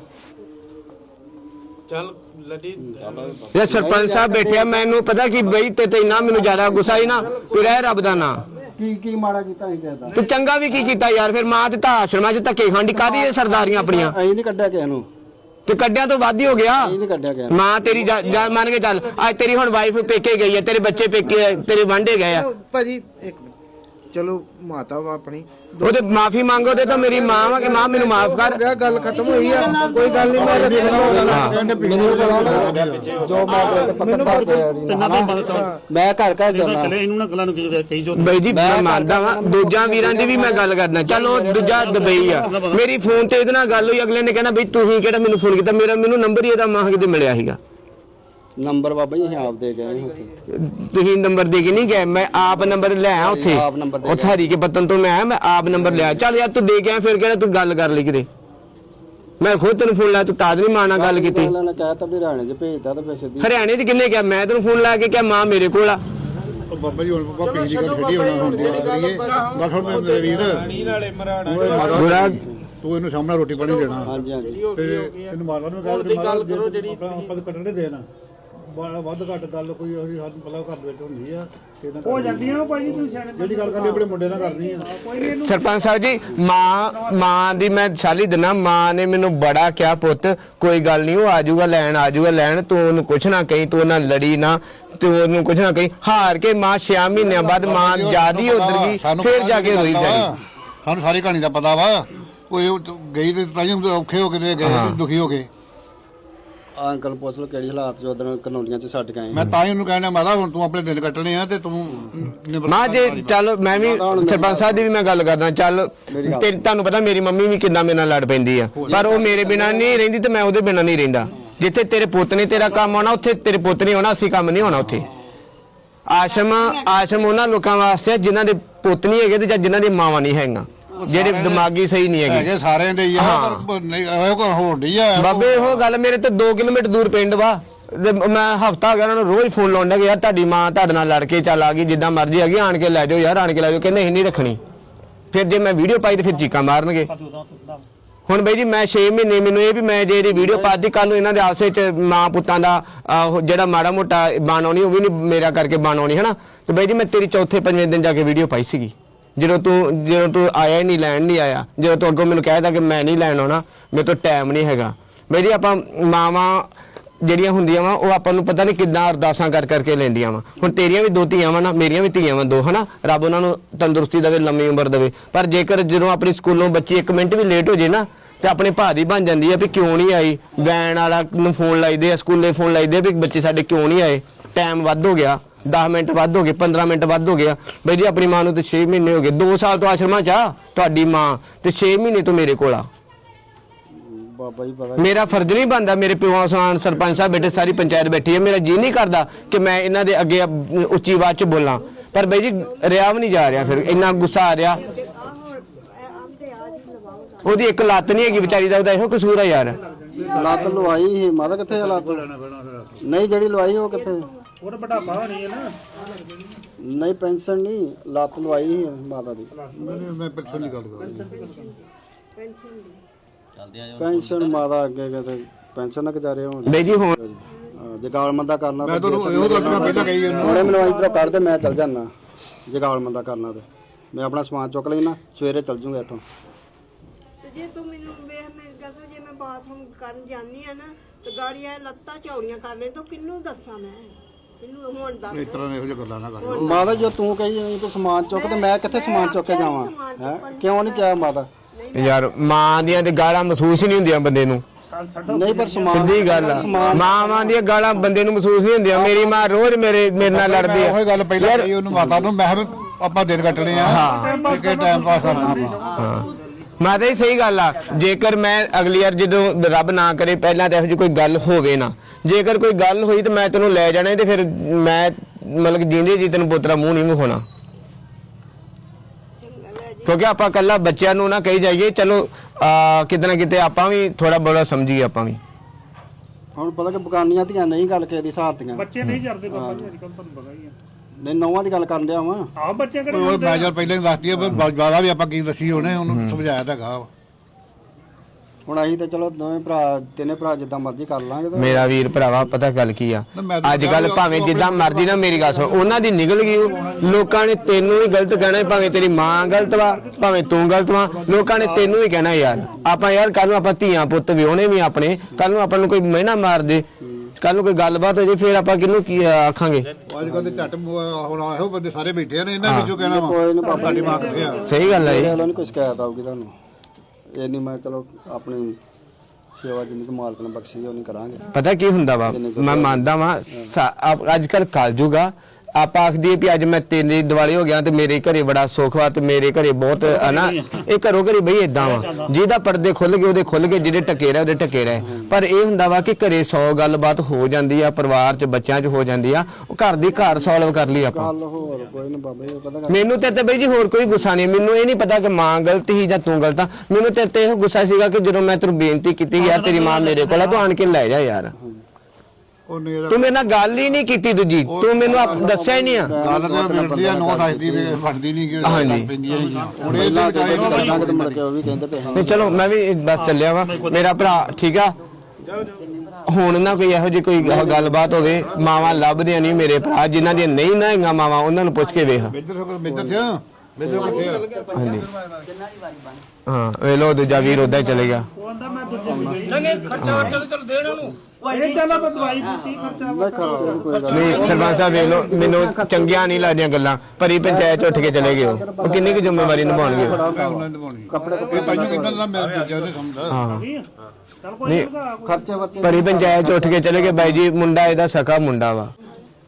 ਇਹ ਸਰਪੰਚ ਸਾਹਿਬ ਬੈਠੇ ਆ ਮੈਨੂੰ ਪਤਾ ਕਿ ਬਈ ਤੇ ਤੇ ਇੰਨਾ ਮੈਨੂੰ ਜ਼ਿਆਦਾ ਗੁੱਸਾ ਹੀ ਨਾ ਕਿ ਰਹਿ ਰੱਬ ਦਾ ਨਾਂ। ਕੀ ਕੀ ਮਾੜਾ ਕੀਤਾ ਅਸੀਂ ਕਹਿੰਦਾ ਤੂੰ ਚੰਗਾ ਵੀ ਕੀ ਕੀਤਾ ਯਾਰ ਫਿਰ ਮਾਂ ਤੇ ਤਾਂ ਆਸ਼ਰਮਾਂ 'ਚ ਧੱਕੇ ਖਾਂਦੀ ਕਾਦੀ ਇਹ ਸਰਦਾਰੀਆਂ ਆਪਣੀਆਂ? ਅਸੀਂ ਨਹੀਂ ਕੱਢਿਆ ਕਿਸੇ ਨੂੰ। ਤੇ ਕੱਢਿਆ ਤੋਂ ਵੱਧ ਹੀ ਹੋ ਗਿਆ? ਅਸੀਂ ਨਹੀਂ ਕੱਢਿਆ ਕਿਸੇ ਨੂੰ। ਮਾਂ ਤੇਰੀ ਜਾ- ਜਾ- ਮੰਨ ਕੇ ਚੱਲ ਅੱਜ ਤੇਰੀ ਹੁਣ ਵਾਈਫ ਪੇਕੇ ਗਈ ਹੈ ਤੇਰੇ ਬੱਚੇ ਪੇਕੇ ਤੇਰੇ ਵਾਂਢੇ ਗਏ ਆ। ਭਾਜੀ ਇੱਕ ਮਿੰਟ। ਚਲੋ ਮਾਤਾ ਵਾ ਆਪਣੀ। ਉਹਦੇ ਮਾਫੀ ਮੰਗੋ ਤੇ ਤਾਂ ਮੇਰੀ ਮਾਂ ਵਾ ਕਿ ਮਾਂ ਮੈਨੂੰ ਮਾਫ ਕਰ। ਗਿਆ ਗੱਲ ਖਤਮ ਹੋਈ ਆ ਕੋਈ ਗੱਲ ਨਹੀਂ ਮੈਂ ਜੋ ਮਾਂ ਦੇ ਮੈਨੂੰ ਪਰ ਤਿੰਨਾਂ ਦੇ ਬੰਦੇ ਸਭ ਮੈਂ ਘਰ ਘਰ ਕੱਲੇ ਇਹਨੂੰ ਨਾ ਗੱਲਾਂ ਨੂੰ ਕਹੀ ਜੋ ਬਈ ਜੀ ਮੈਂ ਮੰਨਦਾ ਵਾਂ। ਦੂਜਾ ਵੀਰਾਂ ਦੀ ਵੀ ਮੈਂ ਗੱਲ ਕਰਦਾ। ਚੱਲ ਉਹ ਦੂਜਾ ਦੁਬਈ ਆ। ਮੇਰੀ ਫੋਨ ਤੇ ਇਹਦੇ ਨਾਲ ਗੱਲ ਹੋਈ। ਅਗਲੇ ਨੇ ਕਹਿਣਾ ਬਈ ਤੁਸੀਂ ਕਿਹੜਾ ਮੈਨੂੰ ਫੋਨ ਕੀਤਾ? ਮੇਰਾ ਮੈਨੂੰ ਨੰਬਰ ਹੀ ਇਹਦਾ ਮਾਂ ਕਿਤੇ ਮਿਲਿਆ ਸੀਗਾ। ਨੰਬਰ ਬਾਬਾ ਜੀ ਅਸੀਂ ਆਪ ਦੇ ਗਏ ਸੀ ਉੱਥੇ। ਤੁਸੀਂ ਨੰਬਰ ਦੇ ਕੇ ਨਹੀਂ ਗਏ? ਮੈਂ ਆਪ ਨੰਬਰ ਲੈ ਆਇਆ ਉੱਥੇ। ਆਪ number ਦੇ ਉੱਥੇ ਹਰੀ ਕੇ ਪੱਤਨ ਤੋਂ ਮੈਂ ਆਇਆ ਮੈਂ ਆਪ ਨੰਬਰ ਲਿਆ। ਚੱਲ ਯਾਰ ਤੂੰ ਦੇ ਕੇ ਆਇਆ ਫਿਰ ਕਿਹੜਾ ਤੂੰ ਗੱਲ ਕਰ ਲਈ ਕਿਤੇ? ਮੈਂ ਖੁਦ ਤੈਨੂੰ ਫੋਨ ਲਾਇਆ ਤੂੰ ਤਾਜ ਨਹੀਂ ਮਾਣਾ ਗੱਲ ਕੀਤੀ। ਉਹਨਾਂ ਨੇ ਕਹਿਤਾ ਵੀ ਹਰਿਆਣੇ 'ਚ ਭੇਜਤਾ ਤੇ ਫਿਰ ਸਿੱਧੀ ਹਰਿਆਣੇ 'ਚ ਕਿੰਨੇ ਕਿਹਾ? ਮੈਂ ਤੈਨੂੰ ਫੋਨ ਲਾ ਕੇ ਕਿਹਾ ਮਾਂ ਮੇਰੇ ਕੋਲ ਆ। ਉਹ ਬਾਬਾ ਜੀ ਹੁਣ ਬਾਬਾ ਪੀਣ ਦੀ ਗੱਲ ਛੱਡੀ ਹੋਣਾ ਹੁਣ ਦੁਆ ਕਰੀਏ। ਗੱਲ ਸੁਣ ਮੈਂ ਮੇਰੇ ਵੀਰ ਬੁਰਾ ਤੂੰ ਇਹਨੂੰ ਸਾਹਮਣੇ ਰੋਟੀ ਪਾਣੀ ਦੇਣਾ। ਹਾਂਜੀ ਹਾਂਜੀ। ਤੇ ਇਹਨੂੰ ਮਾਤਾ ਨੂੰ ਕਹਿ ਤੇ ਗੱਲ ਕਰੋ ਜਿਹੜੀ ਆਪਾਂ ਕੱਢਣੇ ਦੇਣਾ ਵਾ- ਵੱਧ ਘੱਟ ਗੱਲ ਕੋਈ ਉਹਦੀ ਸਾਨੂੰ ਪਤਾ ਘਰ ਦੇ ਵਿੱਚ ਹੁੰਦੀ ਆ ਤੇ ਇਹਨਾਂ ਹੋ ਜਾਂਦੀਆਂ ਵਾ ਭਾਈ ਤੁਸੀਂ ਸਿਆਣੇ ਜਿਹੜੀ ਗੱਲ ਕਰਨੀ ਆਪਣੇ ਮੁੰਡੇ ਨਾਲ ਕਰਨੀ ਆ। ਸਰਪੰਚ ਸਾਹਿਬ ਜੀ ਮਾਂ ਮਾਂ ਦੀ ਮੈਂ ਛਾਲੀ ਦਿਨਾ ਮਾਂ ਨੇ ਮੈਨੂੰ ਬੜਾ ਕਿਹਾ ਪੁੱਤ ਕੋਈ ਗੱਲ ਨਹੀਂ ਉਹ ਆਜੂਗਾ ਲੈਣ ਆਜੂਗਾ ਲੈਣ ਤੂੰ ਉਹਨੂੰ ਕੁਛ ਨਾ ਕਹੀਂ ਤੂੰ ਉਹਨਾਂ ਲੜੀ ਨਾ ਤੂੰ ਉਹਨੂੰ ਕੁਛ ਨਾ ਕਹੀਂ। ਹਾਰ ਕੇ ਮਾਂ 6 ਮਹੀਨਿਆਂ ਬਾਅਦ ਮਾਂ ਜਿਆਦੀ ਉਧਰ ਗਈ ਸਾਨੂੰ ਫਿਰ ਪਤਾ ਜਾ ਕੇ ਨਹੀਂ ਰੋਈ ਵਾ। ਸਾਨੂੰ ਸਾਰੀ ਕਹਾਣੀ ਦਾ ਪਤਾ ਵਾ। ਕੋਈ ਉਹ ਗਈ ਤੇ ਤਾਂ ਹੀ ਔਖੇ ਹੋ ਕੇ ਤੇ ਗਏ ਤੇ ਦੁਖੀ ਹੋ ਗਏ ਆਹ ਅੰਕਲ ਪੁੱਛ ਲਓ ਕਿਹੜੀ ਹਾਲਾਤ 'ਚ ਉਦੋਂ ਕਨੌਲੀਆਂ 'ਚ ਛੱਡ ਕੇ ਆਏ? ਮੈਂ ਤਾਂ ਹੀ ਉਹਨੂੰ ਕਹਿਣਾ ਮਾਤਾ ਹੁਣ ਤੂੰ ਆਪਣੇ ਦਿਨ ਕੱਟਣੇ ਆ ਤੇ ਤੂੰ ਮਾਂ ਜੇ ਚੱਲ ਮੈਂ ਵੀ ਸਰਪੰਚ ਸਾਹਿਬ ਦੀ ਵੀ ਮੈਂ ਗੱਲ ਕਰਦਾ ਚੱਲ ਤੇ ਤੁਹਾਨੂੰ ਪਤਾ ਮੇਰੀ ਮੰਮੀ ਵੀ ਕਿੰਨਾ ਮੇਰੇ ਨਾਲ ਲੜ ਪੈਂਦੀ ਆ। ਪਰ ਉਹ ਮੇਰੇ ਬਿਨਾਂ ਨਹੀਂ ਰਹਿੰਦੀ ਤੇ ਮੈਂ ਉਹਦੇ ਬਿਨਾਂ ਨਹੀਂ ਰਹਿੰਦਾ। ਜਿੱਥੇ ਤੇਰੇ ਪੁੱਤ ਨੇ ਤੇਰਾ ਕੰਮ ਆਉਣਾ ਉੱਥੇ ਤੇਰੇ ਪੁੱਤ ਨਹੀਂ ਆਉਣਾ ਅਸੀਂ ਕੰਮ ਨਹੀਂ ਹੋਣਾ ਉੱਥੇ। ਆਸ਼ਰਮ ਆਸ਼ਰਮ ਉਹਨਾਂ ਲੋਕਾਂ ਵਾਸਤੇ ਆ ਜਿਨ੍ਹਾਂ ਦੇ ਪੁੱਤ ਨਹੀਂ ਹੈਗੇ ਤੇ ਜਾਂ ਜਿਨ੍ਹਾਂ ਦੀ ਮਾਵਾਂ ਨਹੀਂ ਹੈਗੀਆਂ। ਜਿਹੜੇ ਦਿਮਾਗੀ ਸਹੀ ਨਹੀਂ ਹੈਗੇ। ਹੈਗੇ ਸਾਰਿਆਂ ਦੇ ਹੀ ਆ ਪਰ ਨਹੀਂ ਇਹੋ ਕੋ ਹੋਣ ਡਈ ਆ। ਬਾਬੇ ਉਹ ਗੱਲ ਮੇਰੇ ਤੇ 2 ਕਿਲੋਮੀਟਰ ਦੂਰ ਪਿੰਡ ਵਾ। ਤੇ ਮੈਂ ਹਫਤਾ ਹੋ ਗਿਆ ਉਹਨਾਂ ਨੂੰ ਰੋਜ਼ ਫੋਨ ਲਾਉਂਦਾ ਕਿ ਯਾਰ ਤੁਹਾਡੀ ਮਾਂ ਤੁਹਾਡੇ ਨਾਲ ਲੜ ਕੇ ਚੱਲ ਆ ਗਈ ਜਿੱਦਾਂ ਮਰਜ਼ੀ ਆ ਗਈ ਆਣ ਕੇ ਲੈ ਜਾਓ ਯਾਰ ਆਣ ਕੇ ਲੈ ਜਾਓ। ਕਹਿੰਦੇ ਅਸੀਂ ਨਹੀਂ ਰੱਖਣੀ। ਫਿਰ ਜੇ ਮੈਂ ਵੀਡੀਓ ਪਾਈ ਤੇ ਫਿਰ ਚੀਕਾਂ ਮਾਰਨਗੇ। ਹੁਣ ਬਈ ਜੀ ਮੈਂ 6 ਮਹੀਨੇ ਮੈਨੂੰ ਇਹ ਵੀ ਮੈਂ ਜੇ ਇਹਦੀ ਵੀਡੀਓ ਪਾਤੀ ਕੱਲ ਨੂੰ ਇਹਨਾਂ ਦੇ ਆਪਸੇ ਚ ਮਾਂ ਪੁੱਤਾਂ ਦਾ ਉਹ ਜਿਹੜਾ ਮਾੜਾ ਮੋਟਾ ਬਾਣ ਆਉਣੀ ਉਹ ਵੀ ਨਹੀਂ ਮੇਰਾ ਕਰਕੇ ਬਾਣ ਆਉਣੀ ਹਨਾ? ਤੇ ਬਈ ਜੀ ਮੈਂ ਤੇਰੀ ਚੌਥੇ ਪੰਜਵੇਂ ਦਿਨ ਜਾ ਕੇ ਵੀਡੀਓ ਪਾਈ ਸੀਗੀ। ਜਦੋਂ ਤੂੰ ਜਦੋਂ ਤੂੰ ਆਇਆ ਹੀ ਨਹੀਂ, ਲੈਣ ਨਹੀਂ ਆਇਆ, ਜਦੋਂ ਤੂੰ ਅੱਗੋਂ ਮੈਨੂੰ ਕਹਿਦਾ ਕਿ ਮੈਂ ਨਹੀਂ ਲੈਣ ਆਉਣਾ, ਮੇਰੇ ਤੋਂ ਟਾਈਮ ਨਹੀਂ ਹੈਗਾ। ਬਈ ਜੀ ਆਪਾਂ ਮਾਵਾਂ ਜਿਹੜੀਆਂ ਹੁੰਦੀਆਂ ਵਾ, ਉਹ ਆਪਾਂ ਨੂੰ ਪਤਾ ਨਹੀਂ ਕਿੱਦਾਂ ਅਰਦਾਸਾਂ ਕਰ ਕਰਕੇ ਲੈਂਦੀਆਂ ਵਾ। ਹੁਣ ਤੇਰੀਆਂ ਵੀ ਦੋ ਧੀਆਂ ਵਾ ਨਾ, ਮੇਰੀਆਂ ਵੀ ਧੀਆਂ ਵਾ ਦੋ, ਹਨਾ? ਰੱਬ ਉਹਨਾਂ ਨੂੰ ਤੰਦਰੁਸਤੀ ਦੇਵੇ, ਲੰਮੀ ਉਮਰ ਦੇਵੇ। ਪਰ ਜੇਕਰ ਜਦੋਂ ਆਪਣੀ ਸਕੂਲੋਂ ਬੱਚੀ 1 ਮਿੰਟ ਵੀ ਲੇਟ ਹੋ ਜੇ ਨਾ, ਤੇ ਆਪਣੇ ਭਾਅ ਦੀ ਬਣ ਜਾਂਦੀ ਆ ਵੀ ਕਿਉਂ ਨਹੀਂ ਆਈ? ਵੈਨ ਵਾਲਾ ਨੂੰ ਫੋਨ ਲਾਈਦੇ ਆ, ਸਕੂਲੇ ਫੋਨ ਲਾਈਦੇ ਆ ਵੀ ਬੱਚੇ ਸਾਡੇ ਕਿਉਂ ਨਹੀਂ ਆਏ? ਟਾਈਮ ਵੱਧ ਹੋ ਗਿਆ। 10 ਮਿੰਟ ਵੱਧ ਹੋ ਗਏ 15 ਮਿੰਟ ਵੱਧ ਹੋ ਗਿਆ ਬਈ ਜੀ ਆਪਣੀ ਮਾਂ ਨੂੰ ਤੇ 6 ਮਹੀਨੇ ਹੋ ਗਏ। 2 ਸਾਲ ਤੋਂ ਆਸ਼ਰਮਾਂ ਚ ਆ ਤੁਹਾਡੀ ਮਾਂ ਤੇ 6 ਮਹੀਨੇ ਤੋਂ ਮੇਰੇ ਕੋਲ ਆ। ਬਾਬਾ ਜੀ ਪਤਾ ਮੇਰਾ ਫਰਜ਼ ਨਹੀਂ ਬਣਦਾ ਮੇਰੇ ਪਿਓ ਆਸਾਨ ਸਰਪੰਚ ਸਾਹਿਬ ਬੈਠੇ ਸਾਰੀ ਪੰਚਾਇਤ ਬੈਠੀ ਹੈ ਮੇਰਾ ਜੀ ਨਹੀਂ ਕਰਦਾ ਕਿ ਮੈਂ ਇਹਨਾਂ ਦੇ ਅੱਗੇ ਉੱਚੀ ਆਵਾਜ਼ 'ਚ ਬੋਲਾਂ। ਪਰ ਬਈ ਜੀ ਰਿਹਾ ਵੀ ਨਹੀਂ ਜਾ ਰਿਹਾ ਫਿਰ ਇੰਨਾ ਗੁੱਸਾ ਆ ਰਿਹਾ। ਉਹਦੀ ਇੱਕ ਲੱਤ ਨਹੀਂ ਹੈਗੀ ਵਿਚਾਰੀ ਦਾ ਉਹਦਾ ਇਹੋ ਕਸੂਰ ਆ ਯਾਰ। ਲੱਤ ਲਵਾਈ ਸੀ। ਮਾਤਾ ਕਿੱਥੇ ਲੱਤ? ਨਹੀਂ ਜਿਹੜੀ ਲਵਾਈ ਉਹ ਕਿੱਥੇ? ਉਹਦਾ ਵੱਡਾ ਬਾਹ ਨਹੀਂ ਹੈ ਨਾ। ਨਹੀਂ ਪੈਨਸ਼ਨ ਨਹੀਂ ਲੱਤ ਲਵਾਈ ਸੀ ਮਾਤਾ ਦੀ। ਮੈਨੂੰ ਮੈਂ ਪਿੱਛੇ ਦੀ ਗੱਲ ਕਰ ਪੈਨਸ਼ਨ ਦੀ। ਪੈਨਸ਼ਨ ਮਾਤਾ ਅੱਗੇ ਕਿਤੇ ਪੈਨਸ਼ਨ ਨਾ ਗੁਜ਼ਾਰੇ ਹੋਣ। ਬਈ ਜੀ ਹੁਣ ਹਾਂ, ਜਗਾਲ ਮੰਦਾ ਕਰਨਾ ਮੈਂ ਤੁਹਾਨੂੰ ਇਹੋ ਗੱਲ ਮੈਂ ਪਹਿਲਾਂ ਕਹੀ ਉਹਨੂੰ ਹੁਣੇ ਮੈਨੂੰ ਇਧਰੋਂ ਕੱਢ ਦੇ ਮੈਂ ਚੱਲ ਜਾਣਾ ਜਗਾਲ ਮੰਦਾ ਕਰਨਾ ਤੇ। ਮੈਂ ਆਪਣਾ ਸਮਾਨ ਚੁੱਕ ਲੈਣਾ ਸਵੇਰੇ ਚੱਲ ਜੂਗਾ ਇੱਥੋਂ। ਤੇ ਜੇ ਤੂੰ ਮੈਨੂੰ ਵੇਖ ਮੈਂ ਕਹਿੰਦਾ ਜੇ ਮੈਂ ਬਾਥਰੂਮ ਕਰਨ ਜਾਨੀ ਆ ਨਾ ਤੇ ਗਾੜੀ ਇਹ ਲੱਤਾਂ ਚੌੜੀਆਂ ਕਰ ਲੈ ਤਾਂ ਕਿੰਨੂੰ ਦੱਸਾਂ ਮੈਂ? ਕਿੰਨੂੰ ਹੁਣ ਦੱਸ। ਇਸ ਤਰ੍ਹਾਂ ਇਹੋ ਜਿਹੀ ਗੱਲਾਂ ਨਾ ਕਰ। ਮਾਤਾ ਜੋ ਤੂੰ ਕਹੀ ਜਾਂਦੀ ਤੂੰ ਸਮਾਨ ਚੁੱਕ ਤੇ ਮੈਂ ਕਿੱਥੇ ਸਮਾਨ ਚੁੱਕ ਕੇ ਜਾਵਾਂ? ਹੈ? ਕਿਉਂ ਨਹੀਂ ਕਿਹਾ ਮਾਤਾ? ਯਾਰ ਮਾਂ ਦੀਆਂ ਤੇ ਗਾਲਾਂ ਮਹਿਸੂਸ ਹੀ ਨਹੀਂ ਹੁੰਦੀਆਂ ਬੰਦੇ ਨੂੰ। ਨਹੀਂ ਪਰ ਸਮਾਨ ਸਿੱਧੀ ਗੱਲ ਆ। ਮਾਵਾਂ ਦੀਆਂ ਗਾਲਾਂ ਬੰਦੇ ਨੂੰ ਮਹਿਸੂਸ ਨਹੀਂ ਹੁੰਦੀਆਂ। ਮੇਰੀ ਮਾਂ ਰੋਜ਼ ਮੇਰੇ ਮੇਰੇ ਨਾਲ ਲੜਦੀ ਆ। ਉਹੀ ਗੱਲ ਪਹਿਲਾਂ ਕਹੀ ਉਹਨੂੰ ਮਾਤਾ ਨੂੰ ਮੈਂ ਕਿਹਾ ਵੀ ਆਪਾਂ ਦਿਨ ਕੱਟਣੇ ਆ। ਹਾਂ। ਕਿ ਟਾਈਮ ਪਾਸ ਕਰਨਾ ਆਪਾਂ। ਹਾਂ। ਮੈਂ ਤਾਂ ਇਹ ਸਹੀ ਗੱਲ ਆ ਜੇਕਰ ਮੈਂ ਅਗਲੀ ਵਾਰ ਜਦੋਂ ਰੱਬ ਨਾ ਕਰੇ ਪਹਿਲਾਂ ਤਾਂ ਇਹੋ ਜਿਹੀ ਕੋਈ ਗੱਲ ਹੋਵੇ ਨਾ। ਜੇਕਰ ਕੋਈ ਗੱਲ ਹੋਈ ਤਾਂ ਮੈਂ ਤੈਨੂੰ ਲੈ ਜਾਣਾ ਤੇ ਫਿਰ ਮੈਂ ਮਤਲਬ ਕਿ ਜਿੰਦੇ ਜੀ ਤੈਨੂੰ ਪੁੱਤਰਾ ਮੂੰਹ ਨਹੀਂ ਜੀ ਕਿਉਂਕਿ ਆਪਾਂ ਕੱਲਾ ਬੱਚਿਆਂ ਨੂੰ ਨਾ ਕਹੀ ਜਾਈਏ ਚਲੋ ਆ ਕਿਤੇ ਨਾ ਕਿਤੇ ਆਪਾਂ ਵੀ ਥੋੜਾ ਬੜਾ ਸਮਝੀਏ ਆਪਾਂ ਵੀ। ਹੁਣ ਪਤਾ ਕਿ ਬਗਾਨੀਆਂ ਧੀਆਂ ਨਹੀਂ ਗੱਲ ਕਿਸੇ ਦੀ ਸਾਥੀਆਂ ਬੱਚੇ ਨਹੀਂ ਚੜਦੇ ਬਾਬਾ ਜੀ ਅੱਜ ਕੱਲ ਤੁਹਾਨੂੰ ਪਤਾ ਹੀ ਆ। ਨਹੀਂ ਨੌਵਾਂ ਦੀ ਗੱਲ ਕਰਨ ਡਿਆ ਵਾਂ। ਆਹ ਬੱਚੇ ਕਿਹੜੇ ਉਹ ਮੈਂ ਜਦ ਪਹਿਲਾਂ ਹੀ ਦੱਸਦੀ ਆ ਬਾਬਾ ਵੀ ਆਪਾਂ ਕੀ ਦੱਸੀ ਉਹਨੇ ਉਹਨੂੰ ਸਮਝਾਇਆ ਤਾਂ ਵਾ। ਹੁਣ ਅਸੀਂ ਤੇ ਚਲੋ ਦੋਵੇਂ ਭਰਾ ਤਿੰਨੇ ਭਰਾ ਜਿੱਦਾਂ ਮਰਜ਼ੀ ਕਰ ਲਾਂਗੇ ਤੇ। ਮੇਰਾ ਵੀਰ ਭਰਾਵਾ ਪਤਾ ਗੱਲ ਕੀ ਆ? ਨਾ ਮੈਂ ਤਾਂ ਅੱਜ ਕੱਲ ਕਿਹਾ ਭਾਵੇਂ ਜਿੱਦਾਂ ਮਰਜ਼ੀ ਨਾ ਮੇਰੀ ਗੱਲ ਸੁਣ ਉਹਨਾਂ ਦੀ ਨਿਕਲ ਗਈ ਉਹ। ਲੋਕਾਂ ਨੇ ਤੈਨੂੰ ਹੀ ਗਲਤ ਕਹਿਣਾ ਭਾਵੇਂ ਤੇਰੀ ਮਾਂ ਗਲਤ ਵਾ ਭਾਵੇਂ ਤੂੰ ਗਲਤ ਵਾ। ਲੋਕਾਂ ਨੇ ਤੈਨੂੰ ਹੀ ਕਹਿਣਾ ਯਾਰ। ਆਪਾਂ ਯਾਰ ਕੱਲ ਨੂੰ ਆਪਾਂ ਧੀਆਂ ਪੁੱਤ ਵਿਆਹੁਣੇ ਵੀ ਆਪਣੇ ਕੱਲ ਨੂੰ ਆਪਾਂ ਨੂੰ ਕੋਈ ਮਹਿਨਾ ਮਾਰ ਦੇ। ਕੱਲ ਨੂੰ ਕੋਈ ਗੱਲਬਾਤ ਹੋ ਜੇ ਫਿਰ ਆਪਾਂ ਕਿਹਨੂੰ ਕੀ ਆਖਾਂਗੇ? ਅੱਜ ਕੱਲ ਦੇ ਝੱਟ ਮ- ਹੁਣ ਇਹੋ ਬੰਦੇ ਸਾਰੇ ਬੈਠੇ ਨੇ ਇਹਨਾਂ ਵਿੱਚੋਂ ਕਹਿਣਾ ਵਾ ਕੋਈ ਨੀ ਬਾਬਾ ਸਾਡੀ ਮਾਂ ਕਿੱਥੇ ਆ? ਸਹੀ ਗੱਲ ਹੈ ਇਹ ਵਾਲਾ ਨਹੀਂ ਕੋਈ ਸ਼ਿਕਾਇਤ ਆਊਗੀ ਤੁਹਾਨੂੰ ਇਹ ਨਹੀਂ ਮੈਂ ਚਲੋ ਆਪਣੀ ਸੇਵਾ ਜਿੰਨੀ ਕੁ ਮਾਲਕ ਨੇ ਬਖਸ਼ੀ ਉਹ ਨਹੀਂ ਕਰਾਂਗੇ। ਪਤਾ ਕੀ ਹੁੰਦਾ ਵਾ? ਮੈਂ ਮੰਨਦਾ ਵਾਂ ਅੱਜ ਕੱਲ ਕਲਯੁਗਾ ਆਪਾਂ ਆਖਦੀ ਵੀ ਅੱਜ ਮੈਂ ਤੇਰੀ ਦਿਵਾਲੀ ਹੋ ਗਿਆ ਤੇ ਮੇਰੇ ਘਰੇ ਬੜਾ ਸੁੱਖ ਵਾ ਤੇ ਮੇਰੇ ਘਰੇ ਬਹੁਤ ਹਨਾ ਇਹ ਘਰੋਂ ਘਰੀ ਬਈ ਇਦਾਂ ਵਾ। ਜਿਹਦਾ ਪਰਦੇ ਖੁੱਲ ਗਏ ਉਹਦੇ ਖੁੱਲ ਗਏ ਜਿਹੜੇ ਟਕੇ ਰਹੇ ਉਹਦੇ ਟਕੇ ਰਹੇ। ਪਰ ਇਹ ਹੁੰਦਾ ਵਾ ਕਿ ਘਰੇ 100 ਗੱਲਬਾਤ ਹੋ ਜਾਂਦੀ ਆ ਪਰਿਵਾਰ 'ਚ ਬੱਚਿਆਂ 'ਚ ਹੋ ਜਾਂਦੀ ਆ। ਉਹ ਘਰ ਦੀ ਘਰ ਸੋਲਵ ਕਰ ਲਈ ਆਪਾਂ। ਮੈਨੂੰ ਤੇ ਤੇ ਬਈ ਜੀ ਹੋਰ ਕੋਈ ਗੁੱਸਾ ਨਹੀਂ ਮੈਨੂੰ ਇਹ ਨਹੀਂ ਪਤਾ ਕਿ ਮਾਂ ਗਲਤ ਹੀ ਜਾਂ ਤੂੰ ਗਲਤ ਆ। ਮੈਨੂੰ ਤੇ ਤੇ ਇਹ ਗੁੱਸਾ ਸੀਗਾ ਕਿ ਜਦੋਂ ਮੈਂ ਤੈਨੂੰ ਬੇਨਤੀ ਕੀਤੀ ਯਾਰ ਤੇਰੀ ਮਾਂ ਮੇਰੇ ਕੋਲ ਆ ਤੂੰ ਆਣ ਕੇ ਲੈ ਜਾ ਯਾਰ। ਉਹਨੇ ਤੂੰ ਮੇਰੇ ਨਾਲ ਗੱਲ ਹੀ ਨਹੀਂ ਕੀਤੀ ਦੂਜੀ। ਤੂੰ ਮੈਨੂੰ ਆਪ ਦੱਸਿਆ ਹੀ ਨਹੀਂ ਆ। ਗੱਲ ਤਾਂ ਮਿਲਦੀ ਆ ਨੋ ਦੱਸਦੀ ਵੀ ਫੜਦੀ ਨਹੀਂ ਕਿ ਹਾਂਜੀ। ਪੈਂਦੀਆਂ ਨਹੀਂ ਹੁਣ ਇਹ ਤਾਂ ਵਿਚਾਰੇ ਨੂੰ ਕਰਾਂਗੇ ਤੇ ਮੁੜ ਕੇ ਉਹ ਵੀ ਕਹਿੰਦੇ ਪਏ ਨਹੀਂ ਚਲੋ ਮੈਂ ਵੀ ਬਸ ਚੱਲਿਆ ਵਾ। ਮੇਰਾ ਭਰਾ ਠੀਕ ਆ? ਹੁਣ ਨਾ ਕੋਈ ਇਹੋ ਜਿਹੀ ਕੋਈ ਗ- ਗੱਲਬਾਤ ਹੋਵੇ ਮਾਵਾਂ ਲੱਭਦੀਆਂ ਨਹੀਂ ਮੇਰੇ ਭਰਾ ਜਿਨ੍ਹਾਂ ਦੀਆਂ ਨਹੀਂ ਨਾ ਹੈਗੀਆਂ ਮਾਵਾਂ ਉਹਨਾਂ ਨੂੰ ਪੁੱਛ ਕੇ ਵੇਖ। ਮੇਦਰ ਸੋ ਮੇਦਰ ਸਿਆ ਮੇਦਰ ਕਿੱਥੇ ਆ? ਹਾਂਜੀ। ਹਾਂ ਵੇ ਲੋ ਦੂਜਾ ਵੀਰ ਉਦਾਂ ਹੀ ਚਲੇ ਗਿਆ। ਉਹ ਆਂਦਾ ਮੈਂ ਦੂਜੇ ਨੂੰ ਨਹੀਂ ਨਹੀਂ ਖਰਚਾ ਚਲੋ ਚਲੋ ਦੇਣ ਉਹਨੂੰ। ਇਹ ਚੱਲ ਆਪਾਂ ਦਵਾਈ ਬੂਟੀ ਖਰਚਾ ਨਹੀਂ ਖਰਚੇ ਦੀ ਕੋਈ ਗੱਲ ਨਹੀਂ ਸਰਪੰਚ ਸਾਹਿਬ ਵੇਖ ਲੋ ਮੈਨੂੰ ਚੰਗੀਆਂ ਨਹੀਂ ਲੱਗਦੀਆਂ ਗੱਲਾਂ। ਭਰੀ ਪੰਚਾਇਤ 'ਚ ਉੱਠ ਕੇ ਚਲੇ ਗਏ ਉਹ। ਉਹ ਕਿੰਨੀ ਕੁ ਜ਼ਿੰਮੇਵਾਰੀ ਨਿਭਾਉਣਗੇ? ਮੈਂ ਉਹਨਾਂ ਨੂੰ ਨਿਭਾਉਣੀ। ਕੱਪੜੇ ਕੱਪੜੇ ਪਾਈਓ ਕਹਿੰਦਾ ਨਾ ਮੇਰਾ ਦੂਜਾ ਨਹੀਂ ਸਮਝਦਾ। ਹਾਂ। ਨਹੀਂ ਚੱਲ ਕੋਈ ਨਹੀਂ ਭਰਾ ਖਰਚੇ ਬੱਚੇ ਭਰੀ ਪੰਚਾਇਤ 'ਚ ਉੱਠ ਕੇ ਚਲੇ ਗਏ। ਬਾਈ ਜੀ ਮੁੰਡਾ ਇਹਦਾ ਸਕਾ ਮੁੰਡਾ ਵਾ।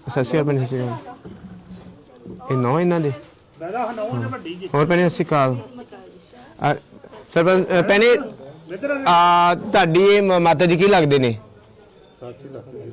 ਸਤਿ ਸ਼੍ਰੀ ਅਕਾਲ ਭੈਣ ਜੀ ਇਹ ਨੌ ਇਹਨਾਂ ਦੇ? ਬੈਦਾ ਹਨੋਂ ਤੇ ਵੱਡੀ ਜੀ। ਹੋਰ ਭੈਣੇ ਸਤਿ ਸ਼੍ਰੀ ਅਕਾਲ। ਆ, ਸਰਪੰਚ ਭੈਣੇ ਆ। ਤੁਹਾਡੀ ਇਹ ਮਾਤਾ ਜੀ ਕੀ ਲੱਗਦੇ ਨੇ? ਸਾਥੀ ਲੱਗਦੇ